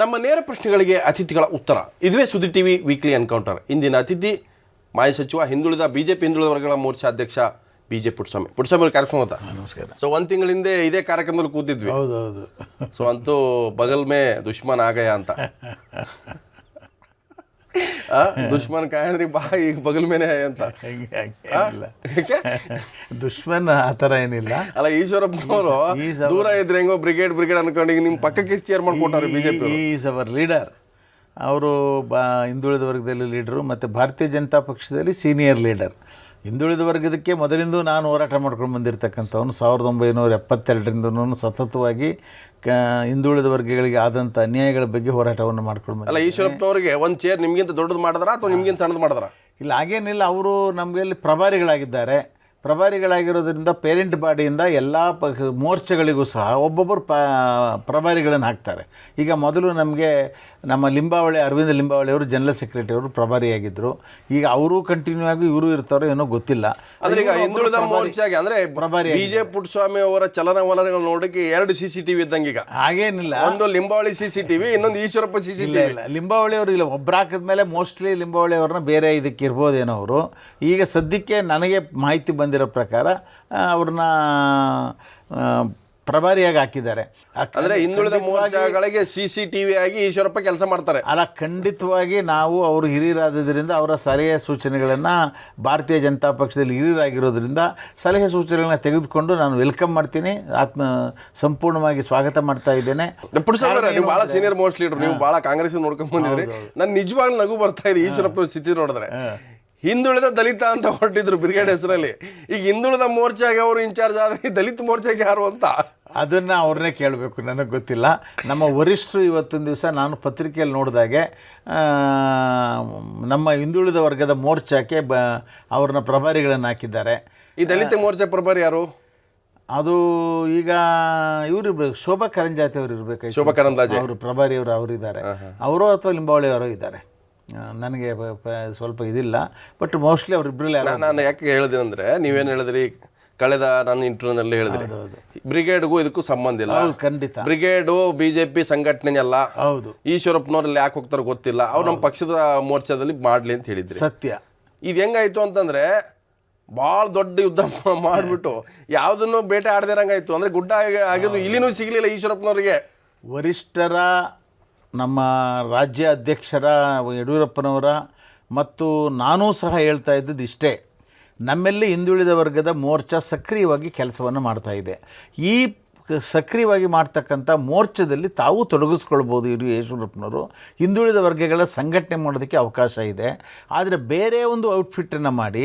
ನಮ್ಮ ನೇರ ಪ್ರಶ್ನೆಗಳಿಗೆ ಅತಿಥಿಗಳ ಉತ್ತರ. ಇದುವೇ ಸುದ್ದಿ ಟಿವಿ ವೀಕ್ಲಿ ಎನ್ಕೌಂಟರ್. ಇಂದಿನ ಅತಿಥಿ ಮಾಜಿ ಸಚಿವ ಹಿಂದುಳಿದ ಬಿಜೆಪಿ ಹಿಂದುಳಿದ ವರ್ಗಗಳ ಮೋರ್ಚಾ ಅಧ್ಯಕ್ಷ ಬಿ ಜೆ ಪುಟ್ಟಸ್ವಾಮಿ. ಪುಟ್ಟಸ್ವಾಮಿ ಅವ್ರ ಕಾರ್ಯಕ್ರಮ ನಮಸ್ಕಾರ. ಸೊ ಒಂದು ತಿಂಗಳ ಹಿಂದೆ ಇದೇ ಕಾರ್ಯಕ್ರಮದಲ್ಲಿ ಕೂತಿದ್ವಿ. ಹೌದು ಹೌದು ಸೊ ಅಂತೂ ಬಗಲ್ ಮೇ ದುಶ್ಮನ್ ಆಗಯ ಅಂತ. ದುಶ್ಮನ್ ಕಾಯಿ ಬಾ ಈಗ ಬಗಲ್ ಮೇಲೆ ಅಂತ. ದುಶ್ಮನ್ ಆ ತರ ಏನಿಲ್ಲ. ಅಲ್ಲ ಈಶ್ವರಪ್ಪನವರು ದೂರ ಇದ್ರೆ ಹೆಂಗೋ ಬ್ರಿಗೇಡ್ ಬ್ರಿಗೇಡ್ ಅನ್ಕೊಂಡು ಈಗ ನಿಮ್ಮ ಪಕ್ಕಕ್ಕೆ ಚೇರ್ ಮಾಡ್ಕೊಟ್ಟಾರೆ ಬಿಜೆಪಿ ಈಸ್ ಅವರ್ ಲೀಡರ್ ಅವರು ಬಾ ಹಿಂದುಳಿದ ವರ್ಗದಲ್ಲಿ ಲೀಡರು ಮತ್ತು ಭಾರತೀಯ ಜನತಾ ಪಕ್ಷದಲ್ಲಿ ಸೀನಿಯರ್ ಲೀಡರ್ ಹಿಂದುಳಿದ ವರ್ಗದಕ್ಕೆ ಮೊದಲಿಂದ ನಾನು ಹೋರಾಟ ಮಾಡ್ಕೊಂಡು ಬಂದಿರತಕ್ಕಂಥವನು ಸಾವಿರದ ಒಂಬೈನೂರ ಎಪ್ಪತ್ತೆರಡರಿಂದನೂ ಸತತವಾಗಿ ಕ ಹಿಂದುಳಿದ ವರ್ಗಗಳಿಗೆ ಆದಂಥ ಅನ್ಯಾಯಗಳ ಬಗ್ಗೆ ಹೋರಾಟವನ್ನು ಮಾಡ್ಕೊಂಡು ಬಂದ ಅಲ್ಲ ಈಶ್ವರಪ್ಪನವರಿಗೆ ಒಂದು ಚೇರ್ ನಿಮಗಿಂತ ದೊಡ್ಡದು ಮಾಡಿದ್ರ ಅಥವಾ ನಿಮಗಿಂತ ಸಣ್ಣದು ಮಾಡಿದ್ರ? ಇಲ್ಲ ಹಾಗೇನಿಲ್ಲ ಅವರು ನಮಗೆಲ್ಲಿ ಪ್ರಭಾರಿಗಳಾಗಿದ್ದಾರೆ. ಪ್ರಭಾರಿಗಳಾಗಿರೋದ್ರಿಂದ ಪೇರೆಂಟ್ ಬಾಡಿಯಿಂದ ಎಲ್ಲ ಪ ಮೋರ್ಚೆಗಳಿಗೂ ಸಹ ಒಬ್ಬೊಬ್ಬರು ಪ ಪ್ರಭಾರಿಗಳನ್ನು ಹಾಕ್ತಾರೆ. ಈಗ ಮೊದಲು ನಮಗೆ ನಮ್ಮ ಲಿಂಬಾವಳಿ ಅರವಿಂದ ಲಿಂಬಾವಳಿ ಅವರು ಜನರಲ್ ಸೆಕ್ರೆಟರಿ ಅವರು ಪ್ರಭಾರಿಯಾಗಿದ್ದರು ಈಗ ಅವರು ಕಂಟಿನ್ಯೂ ಆಗಿ ಇವರು ಇರ್ತಾರೋ ಏನೋ ಗೊತ್ತಿಲ್ಲ. ಆದರೆ ಈಗ ಹಿಂದುಳಿದ ಮೋರ್ಚಾಗೆ ಅಂದ್ರೆ ಪ್ರಭಾರಿ ಬಿ ಜೆ ಪುಟ್ಟಸ್ವಾಮಿ ಅವರ ಚಲನವಲನಗಳು ನೋಡಕ್ಕೆ ಎರಡು ಸಿ ಸಿ ಟಿವಿ ಇದ್ದಂಗೆ ಈಗ. ಹಾಗೇನಿಲ್ಲ. ಒಂದು Limbavali C C T V ಇನ್ನೊಂದು ಈಶ್ವರಪ್ಪ ಸಿ ಸಿ ಟಿ ಇಲ್ಲ ಲಿಂಬಾವಳಿ ಅವರು ಇಲ್ಲ. ಒಬ್ರು ಹಾಕಿದ್ಮೇಲೆ ಮೋಸ್ಟ್ಲಿ ಲಿಂಬಾವಳಿ ಅವ್ರನ್ನ ಬೇರೆ ಇದಕ್ಕೆ ಇರ್ಬೋದೇನೋ ಅವರು. ಈಗ ಸದ್ಯಕ್ಕೆ ನನಗೆ ಮಾಹಿತಿ ಬಂದಿರೋ ಪ್ರಕಾರ ಅವ್ರನ್ನ ಪ್ರಭಾರಿಯಾಗಿ ಹಾಕಿದ್ದಾರೆ. ಅಂದರೆ ಹಿಂದುಳಿದ ಮೂರು ಜಾಗಗಳಿಗೆ ಸಿ ಸಿ ಟಿವಿ ಆಗಿ ಈಶ್ವರಪ್ಪ ಕೆಲಸ ಮಾಡ್ತಾರೆ. ಅಲ್ಲ ಖಂಡಿತವಾಗಿ ನಾವು ಅವರು ಹಿರಿಯರಾದ್ದರಿಂದ ಅವರ ಸಲಹೆ ಸೂಚನೆಗಳನ್ನು ಭಾರತೀಯ ಜನತಾ ಪಕ್ಷದಲ್ಲಿ ಹಿರಿಯರಾಗಿರೋದ್ರಿಂದ ಸಲಹೆ ಸೂಚನೆಗಳನ್ನ ತೆಗೆದುಕೊಂಡು ನಾನು ವೆಲ್ಕಮ್ ಮಾಡ್ತೀನಿ ಆತ್ಮ ಸಂಪೂರ್ಣವಾಗಿ ಸ್ವಾಗತ ಮಾಡ್ತಾ ಇದ್ದೇನೆ. ನೀವು ಬಹಳ ಸೀನಿಯರ್ ಮೋಸ್ಟ್ ಲೀಡರ್ ನೀವು ಬಹಳ ಕಾಂಗ್ರೆಸ್ ನೋಡ್ಕೊಂಡು ಬಂದಿದ್ರಿ ನಾನು ನಿಜವಾಗ್ಲೂ ನಗು ಬರ್ತಾ ಇದೆ ಈಶ್ವರಪ್ಪ ಸ್ಥಿತಿ ನೋಡಿದ್ರೆ. ಹಿಂದುಳಿದ ದಲಿತ ಅಂತ ಹೊರಟಿದ್ರು ಬ್ರಿಗೇಡ್ ಹೆಸರಲ್ಲಿ. ಈಗ ಹಿಂದುಳಿದ ಮೋರ್ಚಾಗೆ ಅವರು ಇನ್ಚಾರ್ಜ್ ಆದ್ರೆ ಈ ದಲಿತ ಮೋರ್ಚಾಗೆ ಯಾರು ಅಂತ? ಅದನ್ನು ಅವ್ರನ್ನೇ ಕೇಳಬೇಕು ನನಗೆ ಗೊತ್ತಿಲ್ಲ. ನಮ್ಮ ವರಿಷ್ಠರು ಇವತ್ತಿನ ದಿವಸ ನಾನು ಪತ್ರಿಕೆಯಲ್ಲಿ ನೋಡಿದಾಗೆ ನಮ್ಮ ಹಿಂದುಳಿದ ವರ್ಗದ ಮೋರ್ಚಾಕ್ಕೆ ಬ ಅವ್ರನ್ನ ಪ್ರಭಾರಿಗಳನ್ನು ಹಾಕಿದ್ದಾರೆ. ಈ ದಲಿತ ಮೋರ್ಚಾ ಪ್ರಭಾರಿ ಯಾರು? ಅದು ಈಗ ಇವರು ಇರಬೇಕು ಶೋಭಾ ಕರಂಜಾತಿ ಅವರು ಇರಬೇಕು ಶೋಭಾ ಕರಂದ್ಲಾಜೆ. ಅವರು ಪ್ರಭಾರಿ ಅವರು ಅವರಿದ್ದಾರೆ. ಅವರು ಅಥವಾ ಲಿಂಬಾವಳಿ ಅವರು ಇದ್ದಾರೆ. ನನಗೆ ಪ- ಪ- ಸ್ವಲ್ಪ ಇದಿಲ್ಲ ಬಟ್ ಮೋಸ್ಟ್ಲಿ ಅವರಿಬ್ಬರಲ್ಲಿ ಇಬ್ಬರು ನಾನು ಯಾಕೆ ಹೇಳಿದೆ ಅಂದರೆ ನೀವೇನು ಹೇಳಿದ್ರಿ? ಕಳೆದ ನಾನು ಇಂಟರ್ವ್ಯೂನಲ್ಲಿ ಹೇಳಿದ್ರಿ. ಬ್ರಿಗೇಡ್ಗೂ ಇದಕ್ಕೂ ಸಂಬಂಧ ಇಲ್ಲ. ಖಂಡಿತ. ಬ್ರಿಗೇಡು ಬಿಜೆಪಿ ಸಂಘಟನೆ ಅಲ್ಲ. ಹೌದು. ಈಶ್ವರಪ್ಪನವ್ರಲ್ಲಿ ಯಾಕೆ ಹೋಗ್ತಾರೆ ಗೊತ್ತಿಲ್ಲ. ಅವ್ರು ನಮ್ಮ ಪಕ್ಷದ ಮೋರ್ಚಾದಲ್ಲಿ ಮಾಡಲಿ ಅಂತ ಹೇಳಿದ್ರಿ. ಸತ್ಯ. ಇದು ಹೆಂಗಾಯ್ತು ಅಂತಂದ್ರೆ ಭಾಳ ದೊಡ್ಡ ಯುದ್ಧ ಮಾಡಿಬಿಟ್ಟು ಯಾವುದನ್ನು ಬೇಟೆ ಆಡ್ದಿರಂಗಾಯ್ತು ಅಂದ್ರೆ ಗುಡ್ಡ ಆಗಿ- ಆಗಿದ್ದು ಇಲ್ಲಿನೂ ಸಿಗ್ಲಿಲ್ಲ ಈಶ್ವರಪ್ಪನವ್ರಿಗೆ. ವರಿಷ್ಠರ ನಮ್ಮ ರಾಜ್ಯ ಅಧ್ಯಕ್ಷರ, ಯಡಿಯೂರಪ್ಪನವರ ಮತ್ತು ನಾನೂ ಸಹ ಹೇಳ್ತಾ ಇದ್ದದ್ದು ಇಷ್ಟೇ. ನಮ್ಮೆಲ್ಲಿ ಹಿಂದುಳಿದ ವರ್ಗದ ಮೋರ್ಚಾ ಸಕ್ರಿಯವಾಗಿ ಕೆಲಸವನ್ನು ಮಾಡ್ತಾ ಇದೆ. ಈ ಸಕ್ರಿಯವಾಗಿ ಮಾಡ್ತಕ್ಕಂಥ ಮೋರ್ಚಾದಲ್ಲಿ ತಾವು ತೊಡಗಿಸ್ಕೊಳ್ಬೋದು ಇಡೀ ಯಶ್ವರಪ್ಪನವರು ಹಿಂದುಳಿದ ವರ್ಗಗಳ ಸಂಘಟನೆ ಮಾಡೋದಕ್ಕೆ ಅವಕಾಶ ಇದೆ. ಆದರೆ ಬೇರೆ ಒಂದು ಔಟ್ಫಿಟ್ಟನ್ನು ಮಾಡಿ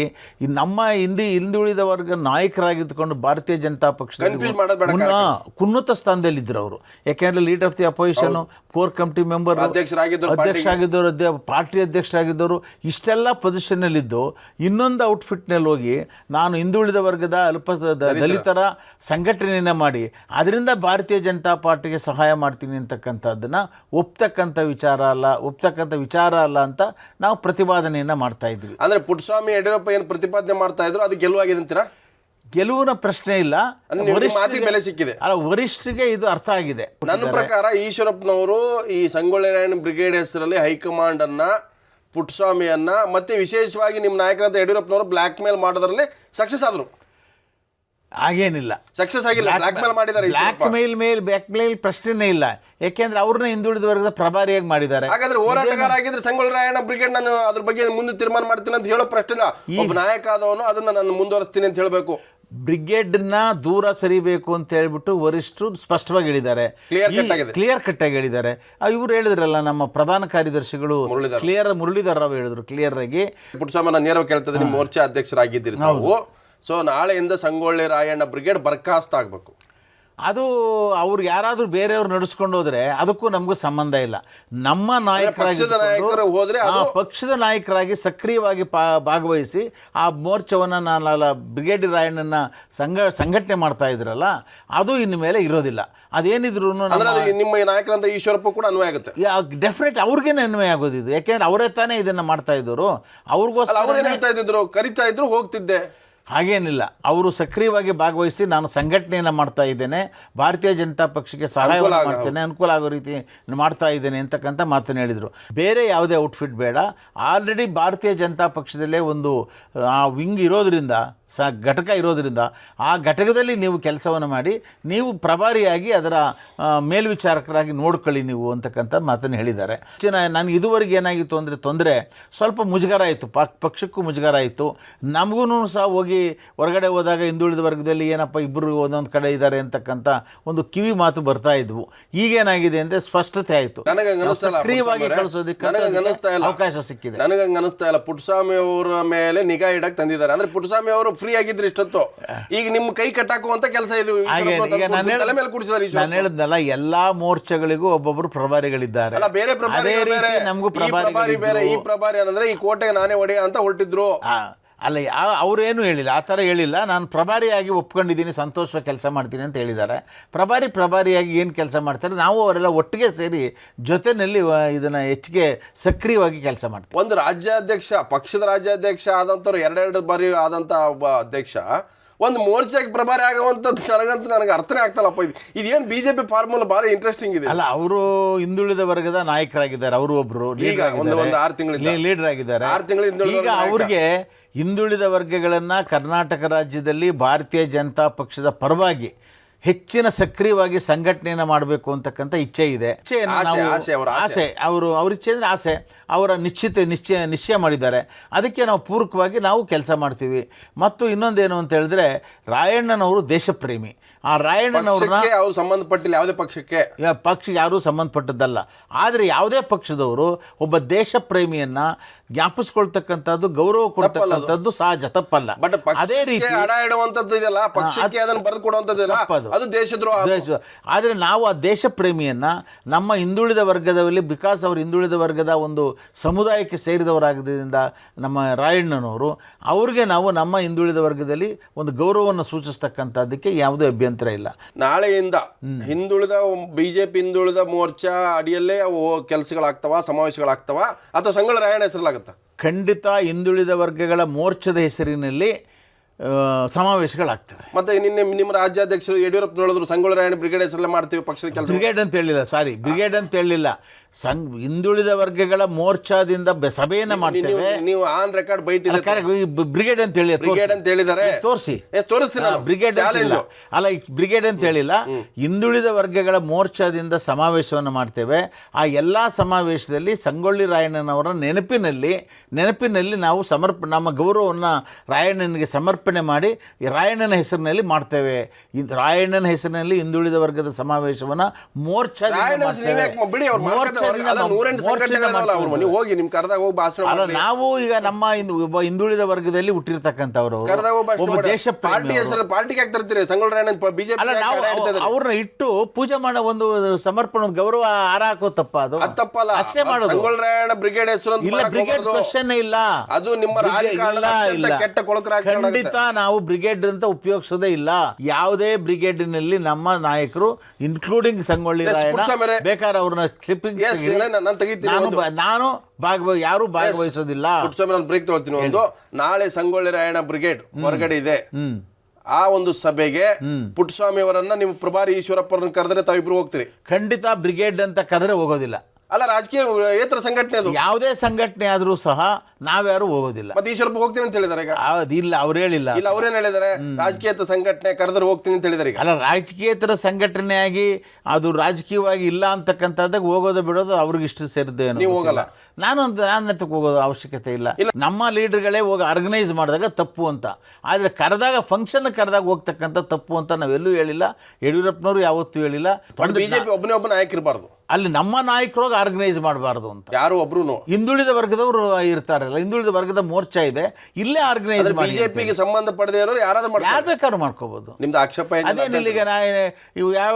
ನಮ್ಮ ಹಿಂದಿ ಹಿಂದುಳಿದ ವರ್ಗ ನಾಯಕರಾಗಿದ್ದುಕೊಂಡು ಭಾರತೀಯ ಜನತಾ ಪಕ್ಷದಲ್ಲಿ ಮುನ್ನ ಉನ್ನತ ಸ್ಥಾನದಲ್ಲಿದ್ದರು ಅವರು. ಯಾಕೆಂದರೆ leader of the opposition core committee member ಅಧ್ಯಕ್ಷ ಆಗಿದ್ದವರು ಅಧ್ಯ ಪಾರ್ಟಿ ಅಧ್ಯಕ್ಷರಾಗಿದ್ದವರು ಇಷ್ಟೆಲ್ಲ ಪೊಸಿಷನ್ನಲ್ಲಿದ್ದು ಇನ್ನೊಂದು ಔಟ್ಫಿಟ್ನಲ್ಲಿ ಹೋಗಿ ನಾನು ಹಿಂದುಳಿದ ವರ್ಗದ ಅಲ್ಪ ದ- ದಲಿತರ ಸಂಘಟನೆಯನ್ನು ಮಾಡಿ ಅದರಿಂದ ಭಾರತೀಯ ಜನತಾ ಪಾರ್ಟಿಗೆ ಸಹಾಯ ಮಾಡ್ತೀನಿ ಅಂತಕ್ಕಂಥದ್ದನ್ನು ಒಪ್ತಕ್ಕಂಥ ವಿಚಾರ ಅಲ್ಲ ಒಪ್ತಕ್ಕಂಥ ವಿಚಾರ ಅಲ್ಲ ಅಂತ ನಾವು ಪ್ರತಿಪಾದನೆಯನ್ನು ಮಾಡ್ತಾ ಇದ್ವಿ. ಅಂದರೆ ಪುಟ್ಟಸ್ವಾಮಿ ಯಡಿಯೂರಪ್ಪ ಏನು ಪ್ರತಿಪಾದನೆ ಮಾಡ್ತಾ ಇದ್ರು? ಅದು ಗೆಲುವಾಗಿದೆ ಅಂತೀರಾ? ಗೆಲುವಿನ ಪ್ರಶ್ನೆ ಇಲ್ಲ. ಮೇಲೆ ಬೆಲೆ ಸಿಕ್ಕಿದೆ. ಅಲ್ಲ ವರಿಷ್ಠರಿಗೆ ಇದು ಅರ್ಥ ಆಗಿದೆ. ನನ್ನ ಪ್ರಕಾರ ಈಶ್ವರಪ್ಪನವರು ಈ ಸಂಗೊಳ್ಳಿ ರಾಯಣ್ಣ ಬ್ರಿಗೇಡ್ ಹೆಸರಲ್ಲಿ ಹೈಕಮಾಂಡ್ ಅನ್ನ ಪುಟ್ಟಸ್ವಾಮಿಯನ್ನ ಮತ್ತೆ ವಿಶೇಷವಾಗಿ ನಿಮ್ಮ ನಾಯಕರಾದ ಯಡಿಯೂರಪ್ಪನವರು ಬ್ಲ್ಯಾಕ್ ಮೇಲ್ ಮಾಡೋದ್ರಲ್ಲಿ ಸಕ್ಸಸ್ ಆದ್ರು. ಹಾಗೇನಿಲ್ಲ. ಸಕ್ಸಸ್ ಆಗಿಲ್ಲ. ಬ್ಲಾಕ್ ಮೇಲ್ ಮಾಡಿದ್ದಾರೆ ಬ್ಲ್ಯಾಕ್ ಮೇಲ್ ಮೇಲ್ ಬ್ಲ್ಯಾಕ್ ಮೇಲ್ ಪ್ರಶ್ನೆನೇ ಇಲ್ಲ. ಯಾಕೆಂದ್ರೆ ಅವ್ರನ್ನ ಹಿಂದುಳಿದ ವರ್ಗದ ಪ್ರಭಾರಿಯಾಗಿ ಮಾಡಿದ್ದಾರೆ. ಹಾಗಾದ್ರೆ ಹೋರಾಟಗಾರ ಆಗಿದ್ರೆ ಸಂಗೊಳ್ಳಿ ರಾಯಣ್ಣ ಬ್ರಿಗೇಡ್ ನಾನು ಅದ್ರ ಬಗ್ಗೆ ಮುಂದೆ ತೀರ್ಮಾನ ಮಾಡ್ತೀನಿ ಅಂತ ಹೇಳೋ ಪ್ರಶ್ನೆ ಇಲ್ಲ. ಒಬ್ಬ ನಾಯಕ ಆದವನು ಅದನ್ನ ನಾನು ಮುಂದುವರಿಸ್ತೀನಿ ಅಂತ ಹೇಳಬೇಕು. ಬ್ರಿಗೇಡ್ನ ದೂರ ಸರಿಬೇಕು ಅಂತ ಹೇಳ್ಬಿಟ್ಟು ವರಿಷ್ಠರು ಸ್ಪಷ್ಟವಾಗಿ ಹೇಳಿದ್ದಾರೆ. ಕ್ಲಿಯರ್ ಕಟ್ ಆಗಿ ಹೇಳಿದ್ದಾರೆ. ಇವರು ಹೇಳಿದ್ರಲ್ಲ ನಮ್ಮ ಪ್ರಧಾನ ಕಾರ್ಯದರ್ಶಿಗಳು. ಕ್ಲಿಯರ್ ಮುರಳೀಧರ್ ರಾವ್ ಹೇಳಿದ್ರು ಕ್ಲಿಯರ್ ಆಗಿ. ಪುಟ್ಟಸ್ವಾಮಿ ನಾನು ನೇರವಾಗಿ ಕೇಳ್ತಾ ಮೋರ್ಚಾ ಅಧ್ಯಕ್ಷರಾಗಿದ್ದೀರಿ ನಾವು ಸೊ ನಾಳೆಯಿಂದ ಸಂಗೊಳ್ಳಿ ರಾಯಣ್ಣ ಬ್ರಿಗೇಡ್ ಬರ್ಖಾಸ್ತ ಆಗಬೇಕು ಅದು ಅವ್ರು ಯಾರಾದರೂ ಬೇರೆಯವ್ರು ನಡೆಸ್ಕೊಂಡು ಹೋದ್ರೆ ಅದಕ್ಕೂ ನಮಗೂ ಸಂಬಂಧ ಇಲ್ಲ. ನಮ್ಮ ನಾಯಕರಾಗಿ ಹೋದರೆ ನಾಯಕರು ಹೋದ್ರೆ ಆ, ಪಕ್ಷದ ನಾಯಕರಾಗಿ ಸಕ್ರಿಯವಾಗಿ ಪಾ ಭಾಗವಹಿಸಿ ಆ ಮೋರ್ಚವನ್ನು ನಾನು ಬ್ರಿಗೇಡಿ ರಾಯಣ್ಣನ ಸಂಘ ಸಂಘಟನೆ ಮಾಡ್ತಾ ಇದ್ರಲ್ಲ ಅದು ಇನ್ನು ಮೇಲೆ ಇರೋದಿಲ್ಲ. ಅದೇನಿದ್ರು ನಿಮ್ಮ ನಾಯಕರಂತ ಈಶ್ವರಪ್ಪ ಕೂಡ ಅನ್ವಯ ಆಗುತ್ತೆ. ಡೆಫಿನೆಟ್ ಅವ್ರಿಗೇನೆ ಅನ್ವಯ ಆಗೋದಿದ್ದು. ಯಾಕೆಂದ್ರೆ ಅವರೇ ತಾನೇ ಇದನ್ನು ಮಾಡ್ತಾ ಇದ್ದರು. ಅವ್ರಿಗೋಸ್ಕರ ಹೇಳ್ತಾ ಇದ್ರು ಕರಿತಾ ಇದ್ರು ಹೋಗ್ತಿದ್ದೆ. ಹಾಗೇನಿಲ್ಲ. ಅವರು ಸಕ್ರಿಯವಾಗಿ ಭಾಗವಹಿಸಿ ನಾನು ಸಂಘಟನೆಯನ್ನು ಮಾಡ್ತಾ ಇದ್ದೇನೆ. ಭಾರತೀಯ ಜನತಾ ಪಕ್ಷಕ್ಕೆ ಸಹಾಯ ಮಾಡ್ತೇನೆ. ಅನುಕೂಲ ಆಗೋ ರೀತಿ ಮಾಡ್ತಾ ಇದ್ದೇನೆ ಅಂತಕ್ಕಂಥ ಮಾತನ್ನು ಹೇಳಿದರು. ಬೇರೆ ಯಾವುದೇ ಔಟ್ಫಿಟ್ ಬೇಡ. ಆಲ್ರೆಡಿ ಭಾರತೀಯ ಜನತಾ ಪಕ್ಷದಲ್ಲೇ ಒಂದು ಆ ವಿಂಗ್ ಇರೋದ್ರಿಂದ ಸ ಘಟಕ ಇರೋದರಿಂದ ಆ ಘಟಕದಲ್ಲಿ ನೀವು ಕೆಲಸವನ್ನು ಮಾಡಿ ನೀವು ಪ್ರಭಾರಿಯಾಗಿ ಅದರ ಮೇಲ್ವಿಚಾರಕರಾಗಿ ನೋಡ್ಕೊಳ್ಳಿ ನೀವು ಅಂತಕ್ಕಂಥ ಮಾತನ್ನು ಹೇಳಿದ್ದಾರೆ. ಹೆಚ್ಚಿನ ನಾನು ಇದುವರೆಗೆ ಏನಾಗಿತ್ತು ಅಂದರೆ ತೊಂದರೆ ಸ್ವಲ್ಪ ಮುಜುಗರ ಆಯಿತು ಪಕ್ ಪಕ್ಷಕ್ಕೂ ಮುಜುಗರ ಆಯಿತು. ನಮಗೂ ಸಹ ಹೋಗಿ ಹೊರಗಡೆ ಹೋದಾಗ ಹಿಂದುಳಿದ ವರ್ಗದಲ್ಲಿ ಏನಪ್ಪ ಇಬ್ಬರು ಒಂದೊಂದು ಕಡೆ ಇದ್ದಾರೆ ಅಂತಕ್ಕಂಥ ಒಂದು ಕಿವಿ ಮಾತು ಬರ್ತಾ ಇದ್ವು. ಈಗೇನಾಗಿದೆ ಅಂದರೆ ಸ್ಪಷ್ಟತೆ ಆಯಿತು. ಸಕ್ರಿಯವಾಗಿ ಕಳಿಸೋದಕ್ಕೆ ಅವಕಾಶ ಸಿಕ್ಕಿದೆ. ನನಗೆ ಅನಿಸ್ತಾ ಇಲ್ಲ. ಪುಟ್ಟಸ್ವಾಮಿ ಅವರ ಮೇಲೆ ನಿಗಾ ಇಡಕ್ಕೆ ತಂದಿದ್ದಾರೆ. ಅಂದರೆ ಪುಟ್ಟಸ್ವಾಮಿ ಅವರು ಫ್ರೀ ಆಗಿದ್ರು ಇಷ್ಟೊತ್ತು. ಈಗ ನಿಮ್ಮ ಕೈ ಕಟ್ಟಾಕುವಂತ ಕೆಲಸ ಇದು ತಲೆ ಮೇಲೆ ಕೂಡಿಸಿದ್ದಾರೆ ಹೇಳ- ನಾನು ಹೇಳಿದ್ನಲ್ಲ ಎಲ್ಲಾ ಮೋರ್ಚಾಗಳಿಗೂ ಒಬ್ಬೊಬ್ಬರು ಪ್ರಭಾರಿಗಳಿದ್ದಾರೆ. ಅಲ್ಲ ಬೇರೆ ಪ್ರಭಾರಿ ಬೇರೆ. ನಮಗೂ ಪ್ರಭಾರಿ ಬೇರೆ ಈ ಪ್ರಭಾರಿ ಅಂದ್ರೆ ಈ ಕೋಟೆಗೆ ನಾನೇ ಒಡೆಯ ಅಂತ ಹೊರಟಿದ್ರು. ಅಲ್ಲ ಅವರೇನು ಹೇಳಿಲ್ಲ, ಆ ಥರ ಹೇಳಿಲ್ಲ. ನಾನು ಪ್ರಭಾರಿಯಾಗಿ ಒಪ್ಕೊಂಡಿದ್ದೀನಿ ಸಂತೋಷವಾಗಿ ಕೆಲಸ ಮಾಡ್ತೀನಿ ಅಂತ ಹೇಳಿದ್ದಾರೆ. ಪ್ರಭಾರಿ ಪ್ರಭಾರಿಯಾಗಿ ಏನು ಕೆಲಸ ಮಾಡ್ತಾರೆ? ನಾವು ಅವರೆಲ್ಲ ಒಟ್ಟಿಗೆ ಸೇರಿ ಜೊತೆಯಲ್ಲಿ ಇದನ್ನು ಹೆಚ್ಚಿಗೆ ಸಕ್ರಿಯವಾಗಿ ಕೆಲಸ ಮಾಡ್ತೀವಿ. ಒಂದು ರಾಜ್ಯಾಧ್ಯಕ್ಷ, ಪಕ್ಷದ ರಾಜ್ಯಾಧ್ಯಕ್ಷ ಆದಂಥವ್ರು, ಎರಡೆರಡು ಬಾರಿ ಆದಂಥ ಒಬ್ಬ ಅಧ್ಯಕ್ಷ ಒಂದು ಮೋರ್ಚಾಗೆ ಪ್ರಭಾರಿ ಆಗುವಂಥದ್ದು ನನಗಂತೂ ನನಗೆ ಅರ್ಥನೇ ಆಗ್ತಲ್ಲಪ್ಪ ಇದು ಇದೇನು ಪಿ ಫಾರ್ಮುಲಾ ಭಾರಿ ಇಂಟ್ರೆಸ್ಟಿಂಗ್ ಇದೆ. ಅಲ್ಲ ಅವರು ಹಿಂದುಳಿದ ವರ್ಗದ ನಾಯಕರಾಗಿದ್ದಾರೆ ಅವರು ಒಬ್ಬರು ಈಗ ಒಂದು ಒಂದು ಆರು ತಿಂಗಳು ಲೀಡರ್ ಆಗಿದ್ದಾರೆ. ಆರು ತಿಂಗಳು ಹಿಂದುಳಿದ. ಅವ್ರಿಗೆ ಹಿಂದುಳಿದ ವರ್ಗಗಳನ್ನು ಕರ್ನಾಟಕ ರಾಜ್ಯದಲ್ಲಿ ಭಾರತೀಯ ಜನತಾ ಪಕ್ಷದ ಪರವಾಗಿ ಹೆಚ್ಚಿನ ಸಕ್ರಿಯವಾಗಿ ಸಂಘಟನೆಯನ್ನು ಮಾಡಬೇಕು ಅಂತಕ್ಕಂಥ ಇಚ್ಛೆ ಇದೆ. ಇಚ್ಛೆಯನ್ನು ಆಸೆ, ನಾವು ಆಸೆ, ಅವರ ಆಸೆ. ಆಸೆ ಅವರು ಅವ್ರ ಇಚ್ಛೆ ಅಂದರೆ ಆಸೆ. ಅವರ ನಿಶ್ಚಿತ ನಿಶ್ಚಯ ನಿಶ್ಚಯ ಮಾಡಿದ್ದಾರೆ. ಅದಕ್ಕೆ ನಾವು ಪೂರಕವಾಗಿ ನಾವು ಕೆಲಸ ಮಾಡ್ತೀವಿ. ಮತ್ತು ಇನ್ನೊಂದೇನು ಅಂತ ಹೇಳಿದ್ರೆ ರಾಯಣ್ಣನವರು ದೇಶಪ್ರೇಮಿ. ಆ ರಾಯಣ್ಣನವ್ರನ್ನ ಅವ್ರು ಸಂಬಂಧಪಟ್ಟಿಲ್ಲ ಯಾವುದೇ ಪಕ್ಷಕ್ಕೆ. ಪಕ್ಷ ಯಾರೂ ಸಂಬಂಧಪಟ್ಟದ್ದಲ್ಲ. ಆದರೆ ಯಾವುದೇ ಪಕ್ಷದವರು ಒಬ್ಬ ದೇಶ ಪ್ರೇಮಿಯನ್ನ ಜ್ಞಾಪಿಸ್ಕೊಳ್ತಕ್ಕಂಥದ್ದು ಗೌರವ ಕೊಡ್ತಕ್ಕಂಥದ್ದು ಸಹಜ ತಪ್ಪಲ್ಲ. ಬಟ್ ಅದೇ ರೀತಿ ಹಣ ಇಡುವಂಥದ್ದು ಇದೆಲ್ಲ ಪಕ್ಷಕ್ಕೆ ಅದನ್ನ ಬರೆದು. ಅದು ದೇಶದ್ರೋಹ. ದೇಶ ಆದರೆ ನಾವು ಆ ದೇಶ ಪ್ರೇಮಿಯನ್ನು ನಮ್ಮ ಹಿಂದುಳಿದ ವರ್ಗದಲ್ಲಿ ಬಿಕಾಸ್ ಅವರು ಹಿಂದುಳಿದ ವರ್ಗದ ಒಂದು ಸಮುದಾಯಕ್ಕೆ ಸೇರಿದವರಾಗಿದ್ದರಿಂದ ನಮ್ಮ ರಾಯಣ್ಣನವರು ಅವ್ರಿಗೆ ನಾವು ನಮ್ಮ ಹಿಂದುಳಿದ ವರ್ಗದಲ್ಲಿ ಒಂದು ಗೌರವವನ್ನು ಸೂಚಿಸ್ತಕ್ಕಂಥದ್ದಕ್ಕೆ ಯಾವುದೇ ಅಭ್ಯಂತರ ಇಲ್ಲ. ನಾಳೆಯಿಂದ ಹಿಂದುಳಿದ ಬಿ ಜೆ ಪಿ ಹಿಂದುಳಿದ ಮೋರ್ಚಾ ಅಡಿಯಲ್ಲೇ ಅವು ಕೆಲಸಗಳಾಗ್ತವ ಸಮಾವೇಶಗಳಾಗ್ತವ. ಅಥವಾ ಸಂಘಗಳ ರಾಯಣ್ಣ ಹೆಸರಲ್ಲಾಗತ್ತ? ಖಂಡಿತ ಹಿಂದುಳಿದ ವರ್ಗಗಳ ಮೋರ್ಚಾದ ಹೆಸರಿನಲ್ಲಿ ಸಮಾವೇಶಗಳಾಗ್ತವೆ. ಮತ್ತೆ ನಿನ್ನೆ ನಿಮ್ಮ ರಾಜ್ಯಾಧ್ಯಕ್ಷರು ಯಡಿಯೂರಪ್ಪ ನೋಡಿದ್ರು ಸಂಗೊಳ್ಳಿ ರಾಯಣ್ಣ ಬ್ರಿಗೇಡ್ ಹೆಸರಲ್ಲೇ ಮಾಡ್ತೀವಿ ಪಕ್ಷದ ಕೆಲಸ ಬ್ರಿಗೇಡ್ ಅಂತ ಹೇಳಿಲ್ಲ ಸಾರಿ ಬ್ರಿಗೇಡ್ ಅಂತ ಹೇಳಿಲ್ಲ. ಸಂಘ ಹಿಂದುಳಿದ ವರ್ಗಗಳ ಮೋರ್ಚಾದಿಂದ ಸಭೆಯನ್ನ ಮಾಡ್ತೇವೆ. ನೀವು ಆನ್ ರೆಕಾರ್ಡ್ ಬೈಟ್ ಬ್ರಿಗೇಡ್ ಅಂತ ಹೇಳಿ ಬ್ರಿಗೇಡ್ ಅಂತ ಹೇಳಿದಾರೆ ತೋರಿಸಿ. ತೋರಿಸ್ತೀನಿ ಬ್ರಿಗೇಡ್. ಅಲ್ಲ ಈ ಬ್ರಿಗೇಡ್ ಅಂತ ಹೇಳಿಲ್ಲ. ಹಿಂದುಳಿದ ವರ್ಗಗಳ ಮೋರ್ಚಾದಿಂದ ಸಮಾವೇಶವನ್ನು ಮಾಡ್ತೇವೆ. ಆ ಎಲ್ಲ ಸಮಾವೇಶದಲ್ಲಿ ಸಂಗೊಳ್ಳಿ ರಾಯಣ್ಣನವರ ನೆನಪಿನಲ್ಲಿ ನೆನಪಿನಲ್ಲಿ ನಾವು ಸಮರ್ಪ ನಮ್ಮ ಗೌರವವನ್ನು ರಾಯಣ್ಣನಿಗೆ ಸಮರ್ಪಣೆ ಮಾಡಿ ರಾಯಣ್ಣನ ಹೆಸರಿನಲ್ಲಿ ಮಾಡ್ತೇವೆ. ಈ ರಾಯಣ್ಣನ ಹೆಸರಿನಲ್ಲಿ ಹಿಂದುಳಿದ ವರ್ಗದ ಸಮಾವೇಶವನ್ನು ಮೋರ್ಚಾದಿಂದ ನೀವ್ ಈಗ ನಮ್ಮ ಒಬ್ಬ ಹಿಂದುಳಿದ ವರ್ಗದಲ್ಲಿ ಹುಟ್ಟಿರ್ತಕ್ಕಂಥವ್ರು. ಒಬ್ಬ ದೇಶ ಅವ್ರನ್ನ ಇಟ್ಟು ಪೂಜೆ ಮಾಡೋ ಒಂದು ಸಮರ್ಪಣ ಒಂದು ಗೌರವ ಹಾರ ಹಾಕೋ ತಪ್ಪ ಅದು. ತಪ್ಪಲ್ಲ. ಅಷ್ಟೇ ಮಾಡೋದು. ಬ್ರಿಗೇಡ್ ಹೆಸರು ಇಲ್ಲ ಬ್ರಿಗೇಡ್. ಕ್ವಶನ್ ಇಲ್ಲ. ಅದು ನಿಮ್ಮ ರಾಜಕಾರಣ. ಕೆಟ್ಟ ಕೊಳಕು ರಾಜಕಾರಣ ನಾವು ಬ್ರಿಗೇಡ್ ಅಂತ ಉಪಯೋಗಿಸೋದೇ ಇಲ್ಲ. ಯಾವುದೇ ಬ್ರಿಗೇಡಿನಲ್ಲಿ ನಮ್ಮ ನಾಯಕರು ಇನ್ಕ್ಲೂಡಿಂಗ್ ಸಂಗೊಳ್ಳಿ. ಬೇಕಾದ್ರೆ ಅವ್ರನ್ನ ಕ್ಲಿಪ್ಪಿಂಗ್ ನಾನು- ಭಾಗವ ಯಾರು ಭಾಗವಹಿಸೋದಿಲ್ಲ. ನಾನು ಬ್ರೇಕ್ ತಗೊಳ್ತೀನಿ ಒಂದು. ನಾಳೆ ಸಂಗೊಳ್ಳಿ ರಾಯಣ್ಣ ಬ್ರಿಗೇಡ್ ಹೊರಗಡೆ ಇದೆ. ಆ ಒಂದು ಸಭೆಗೆ ಪುಟ್ಟಸ್ವಾಮಿ ಅವರನ್ನ ನೀವು ಪ್ರಭಾರಿ ಈಶ್ವರಪ್ಪರನ್ನ ಕರೆದ್ರೆ ತಾವಿಬ್ರು ಹೋಗ್ತೀರಿ. ಖಂಡಿತ ಬ್ರಿಗೇಡ್ ಅಂತ ಕರೆದ್ರೆ ಹೋಗೋದಿಲ್ಲ. ಅಲ್ಲ ರಾಜಕೀಯ ಏತರ ಸಂಘಟನೆ ಅದು. ಯಾವುದೇ ಸಂಘಟನೆ ಆದರೂ ಸಹ ನಾವ್ಯಾರು ಹೋಗೋದಿಲ್ಲ. ಮತ್ತೆ ಈಶ್ವರಪ್ಪ ಹೋಗ್ತೀನಿ ಅಂತ ಹೇಳಿದಾರೆ ಈಗ? ಅದಿಲ್ಲ ಅವ್ರು ಹೇಳಿಲ್ಲ. ಇಲ್ಲ ಅವ್ರೇನು ಹೇಳಿದಾರೆ? ರಾಜಕೀಯ ಸಂಘಟನೆ ಕರೆದ್ರೆ ಹೋಗ್ತೀನಿ ಅಂತ ಹೇಳಿದಾರೆ ಈಗ? ಅಲ್ಲ ರಾಜಕೀಯೇತರ ಸಂಘಟನೆಯಾಗಿ ಅದು ರಾಜಕೀಯವಾಗಿ ಇಲ್ಲ ಅಂತಕ್ಕಂಥದ್ದಾಗ ಹೋಗೋದು ಬಿಡೋದು ಅವ್ರಿಗೆ ಇಷ್ಟು ಸೇರಿದ್ದೆ ನೀವು ಹೋಗಲ್ಲ? ನಾನು ಅಂತ ನಾನು ಹೋಗೋದು ಅವಶ್ಯಕತೆ ಇಲ್ಲ. ನಮ್ಮ ಲೀಡರ್ಗಳೇ ಹೋಗಿ ಆರ್ಗನೈಸ್ ಮಾಡಿದಾಗ ತಪ್ಪು ಅಂತ. ಆದರೆ ಕರೆದಾಗ ಫಂಕ್ಷನ್ ಕರೆದಾಗ ಹೋಗ್ತಕ್ಕಂಥ ತಪ್ಪು ಅಂತ ನಾವೆಲ್ಲೂ ಹೇಳಿಲ್ಲ. ಯಡಿಯೂರಪ್ಪನವರು ಯಾವತ್ತೂ ಹೇಳಿಲ್ಲ. ಒಂದು ಬಿಜೆಪಿ ಒಬ್ಬನೇ ಒಬ್ಬ ನಾಯಕ ಇರಬಾರ್ದು. ಅಲ್ಲಿ ನಮ್ಮ ನಾಯಕರೋಗಿ ಆರ್ಗನೈಸ್ ಮಾಡಬಾರ್ದು ಅಂತ. ಯಾರು ಒಬ್ರು ಹಿಂದುಳಿದ ವರ್ಗದವರು ಇರ್ತಾರಲ್ಲ ಹಿಂದುಳಿದ ವರ್ಗದ ಮೋರ್ಚಾ ಇದೆ ಇಲ್ಲೇ ಆರ್ಗನೈಸ್ ಮಾಡಿ ಬಿಜೆಪಿಗೆ ಸಂಬಂಧ ಪಡೆದೇ ಇರೋರು ಯಾರಾದ್ರೂ ಯಾರು ಬೇಕಾದ್ರೂ ಮಾಡ್ಕೋಬೋದು. ನಿಮ್ದು ಆಕ್ಷೇಪ ಅದೇನಿಲ್ಲ ಈಗ ನಾ ಇವು ಯಾವ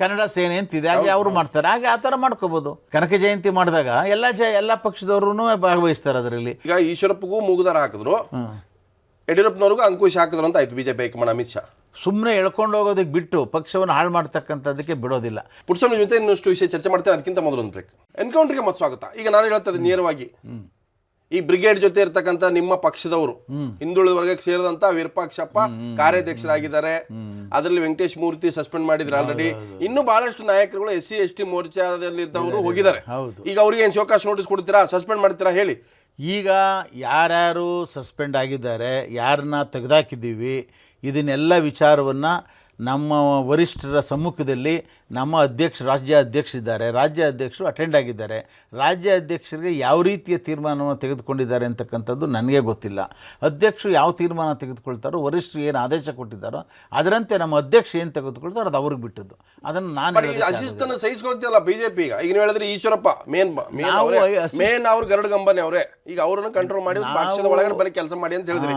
ಕನ್ನಡ ಸೇನೆ ಅಂತಿದೆ ಹಾಗೆ ಅವರು ಮಾಡ್ತಾರೆ ಹಾಗೆ ಆ ಥರ ಮಾಡ್ಕೋಬೋದು. ಕನಕ ಜಯಂತಿ ಮಾಡಿದಾಗ ಎಲ್ಲ ಜ ಎಲ್ಲ ಪಕ್ಷದವರು ಭಾಗವಹಿಸ್ತಾರೆ ಅದರಲ್ಲಿ. ಈಗ ಈಶ್ವರಪ್ಪಗೂ ಮೂಗುದಾರ ಹಾಕಿದ್ರು. ಯಡಿಯೂರಪ್ಪನವ್ರಿಗೂ ಅಂಕುಶ ಹಾಕಿದ್ರು ಅಂತ ಆಯ್ತು ಬಿಜೆಪಿ ಹೈಕಮಾಂಡ್ ಅಮಿತ್ ಶಾ. ಸುಮ್ಮನೆ ಎಳ್ಕೊಂಡು ಹೋಗೋದಕ್ಕೆ ಬಿಟ್ಟು ಪಕ್ಷವನ್ನು ಹಾಳು ಮಾಡ್ತಕ್ಕಂಥದ್ದಕ್ಕೆ ಬಿಡೋದಿಲ್ಲ. ಪುಟ್ಸ್ವಾಮಿ ಜೊತೆ ಇನ್ನಷ್ಟು ವಿಷಯ ಚರ್ಚೆ ಮಾಡ್ತೇನೆ ಅದಕ್ಕಿಂತ ಮೊದಲು ಒಂದು ಬ್ರೇಕ್ ಎನ್ಕೌಂಟರ್ಗೆ ಮತ್ತೆ ಸ್ವಾಗತ. ಈಗ ನಾನು ಹೇಳ್ತದೆ ನೇರವಾಗಿ. ಈ ಬ್ರಿಗೇಡ್ ಜೊತೆ ಇರ್ತಕ್ಕಂಥ ನಿಮ್ಮ ಪಕ್ಷದವರು ಹಿಂದುಳಿದ ವರ್ಗಕ್ಕೆ ಸೇರಿದಂತ ವಿರೂಪಾಕ್ಷಪ್ಪ ಕಾರ್ಯಾಧ್ಯಕ್ಷರಾಗಿದ್ದಾರೆ. ಅದರಲ್ಲಿ ವೆಂಕಟೇಶ್ ಮೂರ್ತಿ ಸಸ್ಪೆಂಡ್ ಮಾಡಿದ್ರು ಆಲ್ರೆಡಿ ಇನ್ನು ಬಹಳಷ್ಟು ನಾಯಕರುಗಳು ಎಸ್ ಸಿ ಎಸ್ ಟಿ ಮೋರ್ಚಾದಲ್ಲಿ ಇದ್ದವರು ಹೋಗಿದ್ದಾರೆ. ಹೌದು. ಈಗ ಅವ್ರಿಗೆ ಏನ್ ಶೋಕಾಸ್ ನೋಟಿಸ್ ಕೊಡ್ತೀರಾ? ಸಸ್ಪೆಂಡ್ ಮಾಡ್ತೀರಾ? ಹೇಳಿ. ಈಗ ಯಾರ್ಯಾರು ಸಸ್ಪೆಂಡ್ ಆಗಿದ್ದಾರೆ ಯಾರನ್ನ ತೆಗೆದಾಕಿದ್ದೀವಿ ಇದನ್ನೆಲ್ಲ ವಿಚಾರವನ್ನು ನಮ್ಮ ವರಿಷ್ಠರ ಸಮ್ಮುಖದಲ್ಲಿ ನಮ್ಮ ಅಧ್ಯಕ್ಷ ರಾಜ್ಯ ಅಧ್ಯಕ್ಷರಿದ್ದಾರೆ ರಾಜ್ಯ ಅಧ್ಯಕ್ಷರು ಅಟೆಂಡ್ ಆಗಿದ್ದಾರೆ. ರಾಜ್ಯ ಅಧ್ಯಕ್ಷರಿಗೆ ಯಾವ ರೀತಿಯ ತೀರ್ಮಾನವನ್ನು ತೆಗೆದುಕೊಂಡಿದ್ದಾರೆ ಅಂತಕ್ಕಂಥದ್ದು ನನಗೆ ಗೊತ್ತಿಲ್ಲ. ಅಧ್ಯಕ್ಷರು ಯಾವ ತೀರ್ಮಾನ ತೆಗೆದುಕೊಳ್ತಾರೋ ವರಿಷ್ಠರು ಏನು ಆದೇಶ ಕೊಟ್ಟಿದ್ದಾರೋ ಅದರಂತೆ ನಮ್ಮ ಅಧ್ಯಕ್ಷ ಏನು ತೆಗೆದುಕೊಳ್ತಾರೋ ಅದು ಅವ್ರಿಗೆ ಬಿಟ್ಟದ್ದು. ಅದನ್ನು ನಾನು ಅಶಿಸ್ತನ್ನು ಸಹಿಸ್ಕೊಳ್ತಿಲ್ಲ ಬಿಜೆಪಿ ಈಗ. ಈಗ ನೀವು ಹೇಳಿದ್ರೆ ಈಶ್ವರಪ್ಪ ಮೇನ್ ಮೇನ್ ಅವರು. ಮೇನ್ ಅವ್ರ ಗರುಡ್ ಗಂಬನೆ ಅವರೇ. ಈಗ ಅವರನ್ನು ಕಂಟ್ರೋಲ್ ಮಾಡಿ ಪಕ್ಷದ ಒಳಗಡೆ ಬರೀ ಕೆಲಸ ಮಾಡಿ ಅಂತ ಹೇಳಿದ್ರೆ.